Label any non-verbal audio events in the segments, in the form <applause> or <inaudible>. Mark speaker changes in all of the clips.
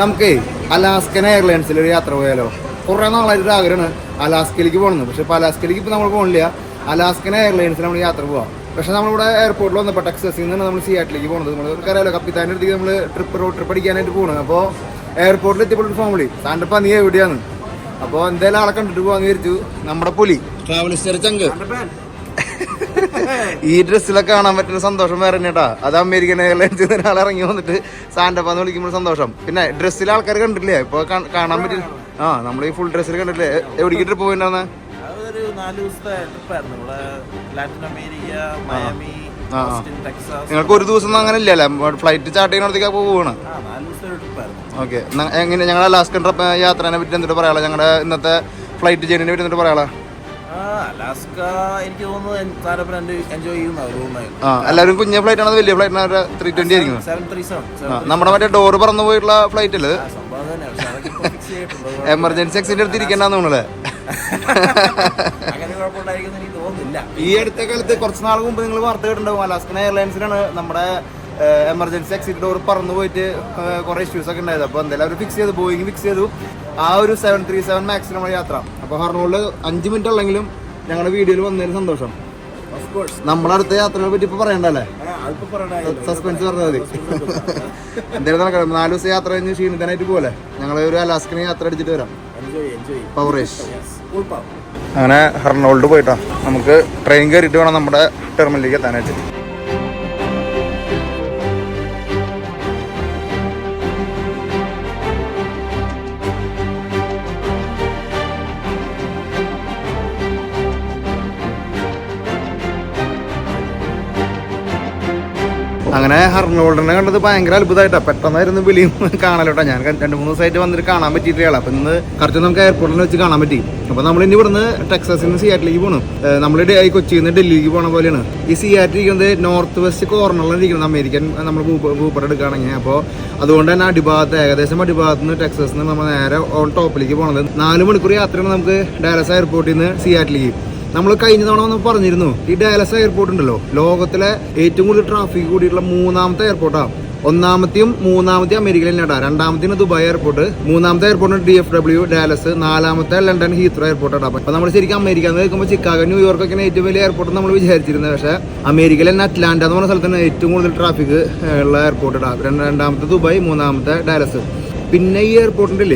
Speaker 1: നമുക്കേ അലാസ്കൻ എയർലൈൻസിൽ ഒരു യാത്ര പോയാലോ? കുറേ നാളായിട്ട് ആഗ്രഹമാണ് അലാസ്കയിലേക്ക് പോകണമെന്ന്. പക്ഷെ ഇപ്പോൾ അലാസ്കയിലേക്ക് ഇപ്പോൾ നമ്മൾ പോകണില്ല അലാസ്കൻ എയർലൈൻസിൽ നമ്മൾ യാത്ര പോവാം. പക്ഷെ നമ്മളിവിടെ എയർപോർട്ടിൽ വന്നപ്പോൾ ടെക്സസിൽ നിന്നാണ് നമ്മൾ സിയാറ്റിലേക്ക് പോകുന്നത് നമ്മൾ അറിയാലോ കപ്പിത്താന്റെ അടുത്തേക്ക് നമ്മൾ ട്രിപ്പ് റോഡ് ട്രിപ്പ് അടിക്കാനായിട്ട് പോകണം അപ്പോൾ എയർപോർട്ടിൽ എത്തിയപ്പോൾ ഒരു ഫോൺ വിളി സാറിന്റെ നീ എവിടെയാണ്? അപ്പോൾ എന്തായാലും ആളെ കണ്ടിട്ട് പോകാമെന്ന് വിചാരിച്ചു. നമ്മുടെ പുലി. ട്രാവലിസ്റ്റർ ചങ്ക്. ഈ ഡ്രസ്സിലൊക്കെ കാണാൻ പറ്റുന്ന സന്തോഷം വേറെ തന്നെയാ അത് അമേരിക്കൻ എയർലൈൻസിൽ നിന്ന് ഒരാൾ ഇറങ്ങി വന്നിട്ട് സാന്റപ്പാന്ന് വിളിക്കുമ്പോൾ സന്തോഷം. പിന്നെ ഡ്രസ്സിലെ ആൾക്കാർ കണ്ടിട്ടില്ലേ? ഇപ്പൊ കാണാൻ പറ്റില്ല. ആ നമ്മൾ ഈ ഫുൾ ഡ്രസ്സിൽ കണ്ടില്ലേ എവിടേക്ക് ട്രിപ്പ് പോയിണ്ടാവുന്ന?
Speaker 2: ഒരു നാല് ദിവസത്തെ ട്രിപ്പായിരുന്നു ഇവിടെ ലാറ്റിൻ അമേരിക്ക മയാമി
Speaker 1: നിങ്ങൾക്ക് ഒരു ദിവസം അങ്ങനെ ഇല്ലല്ലേ. ഫ്ലൈറ്റ് ചാർട്ട് ചെയ്യുന്നിടത്തേക്ക് പോവാണ് ഓക്കെ. എങ്ങനെ? ഞങ്ങളുടെ ലാസ്കൻ ട്രിപ്പ് യാത്രനെ പറ്റി എന്നിട്ട് പറയാളോ? ഞങ്ങളുടെ ഇന്നത്തെ ഫ്ലൈറ്റ് ജേണിനെ പറ്റി എന്നിട്ട് പറയാളോ?
Speaker 2: അലാസ്ക എനിക്ക് എൻജോയ് ചെയ്യുന്ന
Speaker 1: ആ എല്ലാവരും കുഞ്ഞ ഫ്ലൈറ്റ് ആണ് വലിയ ഫ്ലൈറ്റ് ആണ് ത്രീ ട്വന്റി ആയിരിക്കും
Speaker 2: സെവൻ ത്രീ സെവൻ
Speaker 1: നമ്മുടെ മറ്റേ ഡോർ പറന്നു പോയിട്ടുള്ള
Speaker 2: ഫ്ലൈറ്റ് ചെയ്തിട്ടുണ്ട്.
Speaker 1: എമർജൻസി എക്സിറ്റ് എടുത്ത് ഇരിക്കണ്ടെന്ന് തോന്നുന്നല്ലേ. ഈ അടുത്ത കാലത്ത് കുറച്ച് നാൾ മുമ്പ് നിങ്ങൾ വാർത്ത കേട്ടിട്ടുണ്ടാവും അലാസ്കൻ എയർലൈൻസിനാണ് നമ്മുടെ എമർജൻസി എക്സിറ്റ് ഡോർ പറന്നു പോയിട്ട് കുറെ ഇഷ്യൂസ് ഒക്കെ ഉണ്ടായത്. അപ്പൊ എന്തായാലും അവർ ഫിക്സ് ചെയ്തു ബോയിങ് ഫിക്സ് ചെയ്തു. ആ ഒരു സെവൻ ത്രീ സെവൻ മാക്സ് നമ്മുടെ യാത്ര. അപ്പോൾ ഹർണോളിൽ അഞ്ച് മിനിറ്റ് ഉള്ളെങ്കിലും ഞങ്ങളുടെ വീഡിയോയിൽ വന്നതിന് സന്തോഷം.
Speaker 2: ഓഫ് കോഴ്സ്
Speaker 1: നമ്മുടെ അടുത്ത യാത്രകളെ പറ്റി ഇപ്പൊ പറയണ്ടല്ലേ? സസ്പെൻസ് പറഞ്ഞാൽ മതി. എന്തായാലും നടക്കണം നാല് ദിവസം യാത്ര കഴിഞ്ഞ് ക്ഷീണിതനായിട്ട് പോലെ ഞങ്ങൾ ഒരു അലാസ്കന് യാത്ര അടിച്ചിട്ട് വരാം. പവറേഷ് അങ്ങനെ ഹർണോൾഡ് പോയിട്ടാ. നമുക്ക് ട്രെയിൻ കയറിയിട്ട് വേണം നമ്മുടെ ടെർമിനലിലേക്ക് എത്താനായിട്ട്. അങ്ങനെ ഹർണോൾഡിനെ കണ്ടത് ഭയങ്കര അത്ഭുതമായിട്ടാ. പെട്ടെന്നായിരുന്നു വിളിയും കാണലോട്ടോ. ഞാൻ രണ്ട് മൂന്ന് ദിവസമായിട്ട് വന്നിട്ട് കാണാൻ പറ്റിയിട്ടില്ല അപ്പൊ ഇന്ന് കറക്റ്റ് നമുക്ക് എയർപോർട്ടിൽ വെച്ച് കാണാൻ പറ്റി. അപ്പൊ നമ്മൾ ഇനി ഇവിടുന്ന് ടെക്സസിൽ നിന്ന് സിയാറ്റിലേക്ക് പോകണം നമ്മൾ ഈ കൊച്ചിയിൽ നിന്ന് ഡൽഹിക്ക് പോണ പോലെയാണ്. ഈ സിയാറ്റിൽ ഇരിക്കുന്നത് നോർത്ത് വെസ്റ്റ് കോർണറിലാണ് ഇരിക്കുന്നത്. അമേരിക്കൻ നമ്മൾ ഭൂപ്പർ എടുക്കുകയാണെങ്കിൽ അപ്പോൾ അതുകൊണ്ട് തന്നെ അടിഭാഗത്ത് ഏകദേശം അടിഭാഗത്ത് നിന്ന് ടെക്സസിൽ നിന്ന് നമ്മൾ നേരെ ഓൺ ടോപ്പിലേക്ക് പോകണത് നാല് മണിക്കൂർ യാത്രയാണ് നമുക്ക് ഡാലസ് എയർപോർട്ടിൽ നിന്ന് സിയാറ്റിലേക്ക്. നമ്മൾ കഴിഞ്ഞ തവണ ഒന്ന് പറഞ്ഞിരുന്നു ഈ ഡാലസ് എയർപോർട്ട് ഉണ്ടല്ലോ. ലോകത്തിലെ ഏറ്റവും കൂടുതൽ ട്രാഫിക് കൂടിയിട്ടുള്ള മൂന്നാമത്തെ എയർപോർട്ടാണ് ഒന്നാമത്തെയും മൂന്നാമത്തെയും അമേരിക്കയിൽ തന്നെയാണ് രണ്ടാമത്തേന് ദുബായ് എയർപോർട്ട് മൂന്നാമത്തെ airport D F W Dallas നാലാമത്തെ ലണ്ടൻ ഹീത്രോ എയർപോർട്ടാണ് അപ്പൊ നമ്മൾ ശരിക്കും അമേരിക്ക എന്ന് കേൾക്കുമ്പോൾ ചിക്കാഗോ ന്യൂയോർക്ക് ഒക്കെ ഏറ്റവും വലിയ എയർപോർട്ട് നമ്മൾ വിചാരിച്ചിരുന്നത്. പക്ഷേ അമേരിക്കയിൽ തന്നെ അറ്റ്ലാന്റ എന്ന് പറഞ്ഞ സ്ഥലത്താണ് ഏറ്റവും കൂടുതൽ ട്രാഫിക് ഉള്ള എയർപോർട്ട് രണ്ടാമത്തെ ദുബായ് മൂന്നാമത്തെ ഡാലസ് പിന്നെ ഈ എയർപോർട്ടിന്റെ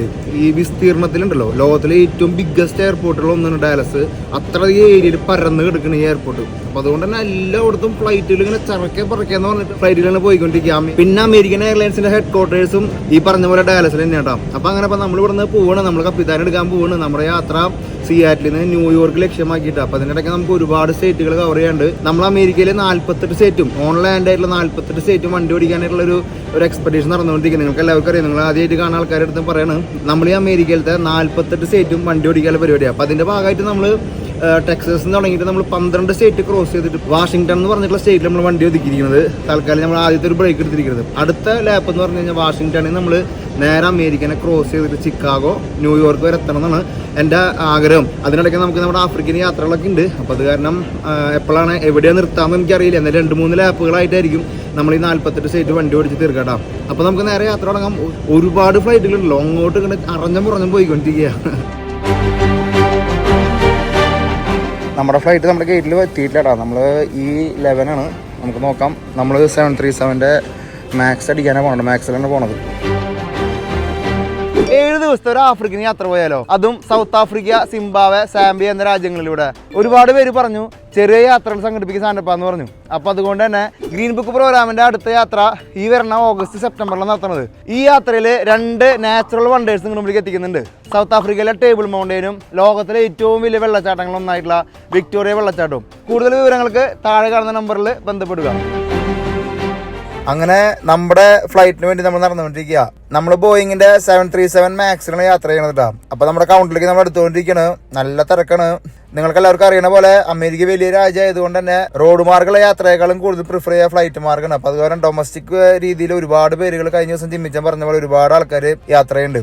Speaker 1: ഈ വിസ്തീർണത്തിലുണ്ടല്ലോ ലോകത്തിലെ ഏറ്റവും ബിഗ്ഗസ്റ്റ് എയർപോർട്ടുള്ള ഒന്നാണ് ഡാലസ്. അത്രയധികം ഏരിയയിൽ പരന്ന് കിടക്കുന്ന ഈ എയർപോർട്ട് അപ്പൊ അതുകൊണ്ട് തന്നെ എല്ലായിടത്തും ഫ്ലൈറ്റിൽ ഇങ്ങനെ ചറക്കെ പറക്കെന്ന് പറഞ്ഞിട്ട് ഫ്ലൈറ്റിലാണ് പോയിക്കൊണ്ടിരിക്കുക അമേ- പിന്നെ അമേരിക്കൻ എയർലൈൻസിന്റെ ഹെഡ് ക്വാർട്ടേഴ്സും ഈ പറഞ്ഞ പോലെ ഡാലസിൽ തന്നെ കേട്ടോ അപ്പൊ അങ്ങനെ അപ്പൊ നമ്മൾ ഇവിടുന്ന് പോവാണ്. നമ്മൾ കപ്പിത്താൻ എടുക്കാൻ പോവാണ്. നമ്മുടെ യാത്ര സിയാറ്റിൽ നിന്ന് ന്യൂയോർക്ക് ലക്ഷ്യമാക്കിയിട്ട്. അപ്പൊ അതിനിടയ്ക്ക് നമുക്ക് ഒരുപാട് സ്റ്റേറ്റുകൾ കവർ ചെയ്യാണ്ട് നമ്മൾ അമേരിക്കയിലെ നാല്പത്തെട്ട് സ്റ്റേറ്റും ഓൺലൈൻ ആയിട്ടുള്ള നാല്പത്തെട്ട് സ്റ്റേറ്റും വണ്ടി ഓടിക്കാനായിട്ടുള്ള ഒരു ഒരു എക്സ്പെക്ടേഷൻ നടന്നുകൊണ്ടിരിക്കുന്നത് നിങ്ങൾക്ക് എല്ലാവർക്കും അറിയാം. നിങ്ങൾ ആദ്യമായിട്ട് കാണുന്ന ആൾക്കാരുടെ അടുത്ത് പറയുന്നത് നമ്മൾ ഈ അമേരിക്കയിലത്തെ നാല്പത്തെട്ട് സ്റ്റേറ്റും വണ്ടി ഓടിക്കാനുള്ള പരിപാടിയാണ് അപ്പൊ അതിന്റെ ഭാഗമായിട്ട് നമ്മൾ ടെക്സസ് എന്ന് തുടങ്ങിയിട്ട് നമ്മൾ പന്ത്രണ്ട് സ്റ്റേറ്റ് ക്രോസ് ചെയ്തിട്ട് വാഷിംഗ്ടൺ എന്ന് പറഞ്ഞിട്ടുള്ള സ്റ്റേറ്റിൽ നമ്മൾ വണ്ടി ഒതുക്കിയിരിക്കുന്നത്. തൽക്കാലം നമ്മൾ ആദ്യത്തെ ഒരു ബ്രേക്ക് എടുത്തിരിക്കുന്നത്. അടുത്ത ലാപ്പ് എന്ന് പറഞ്ഞു കഴിഞ്ഞാൽ വാഷിംഗ്ടണിൽ നമ്മൾ നേരെ അമേരിക്കനെ ക്രോസ് ചെയ്തിട്ട് ചിക്കാഗോ ന്യൂയോർക്ക് വരെ എത്തണം എന്നാണ് എന്റെ ആഗ്രഹം. അതിനിടയ്ക്ക് നമുക്ക് നമ്മുടെ ആഫ്രിക്കൻ യാത്രകളൊക്കെ ഉണ്ട്. അപ്പോൾ അത് കാരണം എപ്പോഴാണ് എവിടെയാണ് നിർത്താമെന്ന് എനിക്കറിയില്ല. എന്നാൽ രണ്ട് മൂന്ന് ലാപ്പുകളായിട്ടായിരിക്കും നമ്മൾ ഈ നാൽപ്പത്തെട്ട് സ്റ്റേറ്റ് വണ്ടി ഓടിച്ച് തീർക്കട്ടാ അപ്പോൾ നമുക്ക് നേരെ യാത്ര തുടങ്ങാം. ഒരുപാട് ഫ്ലൈറ്റുകളുണ്ടല്ലോ അങ്ങോട്ട് ഇങ്ങനെ അറഞ്ഞും പുറഞ്ഞും പോയിക്കൊണ്ടിരിക്കുക <laughs> നമ്മുടെ ഫ്ലൈറ്റ് നമ്മുടെ ഗേറ്റിൽ എത്തിയിട്ടില്ലടാ. നമ്മൾ ഈ ലെവനാണ് നമുക്ക് നോക്കാം. നമ്മൾ സെവൻ ത്രീ സെവന്റെ മാക്സ് അടിക്കാനാണ് പോകണത് മാക്സിലാണ് പോണത്. ഏഴ് ദിവസത്തെ ഒരു ആഫ്രിക്കൻ യാത്ര പോയാലോ? അതും സൗത്ത് ആഫ്രിക്ക സിംബാവെ സാംബിയ എന്ന രാജ്യങ്ങളിലൂടെ. ഒരുപാട് പേര് പറഞ്ഞു ചെറിയ യാത്രകൾ സംഘടിപ്പിക്കുന്ന സാധനപ്പാന്ന് പറഞ്ഞു. അപ്പോൾ അതുകൊണ്ട് തന്നെ ഗ്രീൻ ബുക്ക് പ്രോഗ്രാമിന്റെ അടുത്ത യാത്ര ഈ വരുന്ന ഓഗസ്റ്റ് സെപ്റ്റംബറിലാണ് നടത്തുന്നത്. ഈ യാത്രയിൽ രണ്ട് നാച്ചുറൽ വണ്ടേഴ്സ് നിങ്ങളുടെ മുമ്പിലേക്ക് എത്തിക്കുന്നുണ്ട്. സൗത്ത് ആഫ്രിക്കയിലെ ടേബിൾ മൗണ്ടൈനും ലോകത്തിലെ ഏറ്റവും വലിയ വെള്ളച്ചാട്ടങ്ങളൊന്നായിട്ടുള്ള വിക്ടോറിയ വെള്ളച്ചാട്ടവും. കൂടുതൽ വിവരങ്ങൾക്ക് താഴെ കാണുന്ന നമ്പറിൽ ബന്ധപ്പെടുക. അങ്ങനെ നമ്മുടെ ഫ്ലൈറ്റിന് വേണ്ടി നമ്മൾ നടന്നുകൊണ്ടിരിക്കുക. നമ്മൾ ബോയിങ്ങിന്റെ സെവൻ ത്രീ സെവൻ മാക്സിലാണ് യാത്ര ചെയ്യണത് കേട്ടോ അപ്പൊ നമ്മുടെ കൗണ്ടിലേക്ക് നമ്മൾ എടുത്തുകൊണ്ടിരിക്കുകയാണ് നല്ല തിരക്കാണ്. നിങ്ങൾക്ക് എല്ലാവർക്കും അറിയണ പോലെ അമേരിക്ക വലിയ രാജ്യം ആയതുകൊണ്ട് തന്നെ റോഡ് മാർഗമുള്ള യാത്രയെക്കാളും കൂടുതൽ പ്രിഫർ ചെയ്യുക ഫ്ലൈറ്റ് മാർഗമാണ് അപ്പൊ അതുപോലെ ഡൊമസ്റ്റിക് രീതിയിൽ ഒരുപാട് പേരുകൾ കഴിഞ്ഞ ദിവസം ചിമ്മിച്ചൻ പറഞ്ഞ പോലെ ഒരുപാട് ആൾക്കാർ യാത്രയുണ്ട്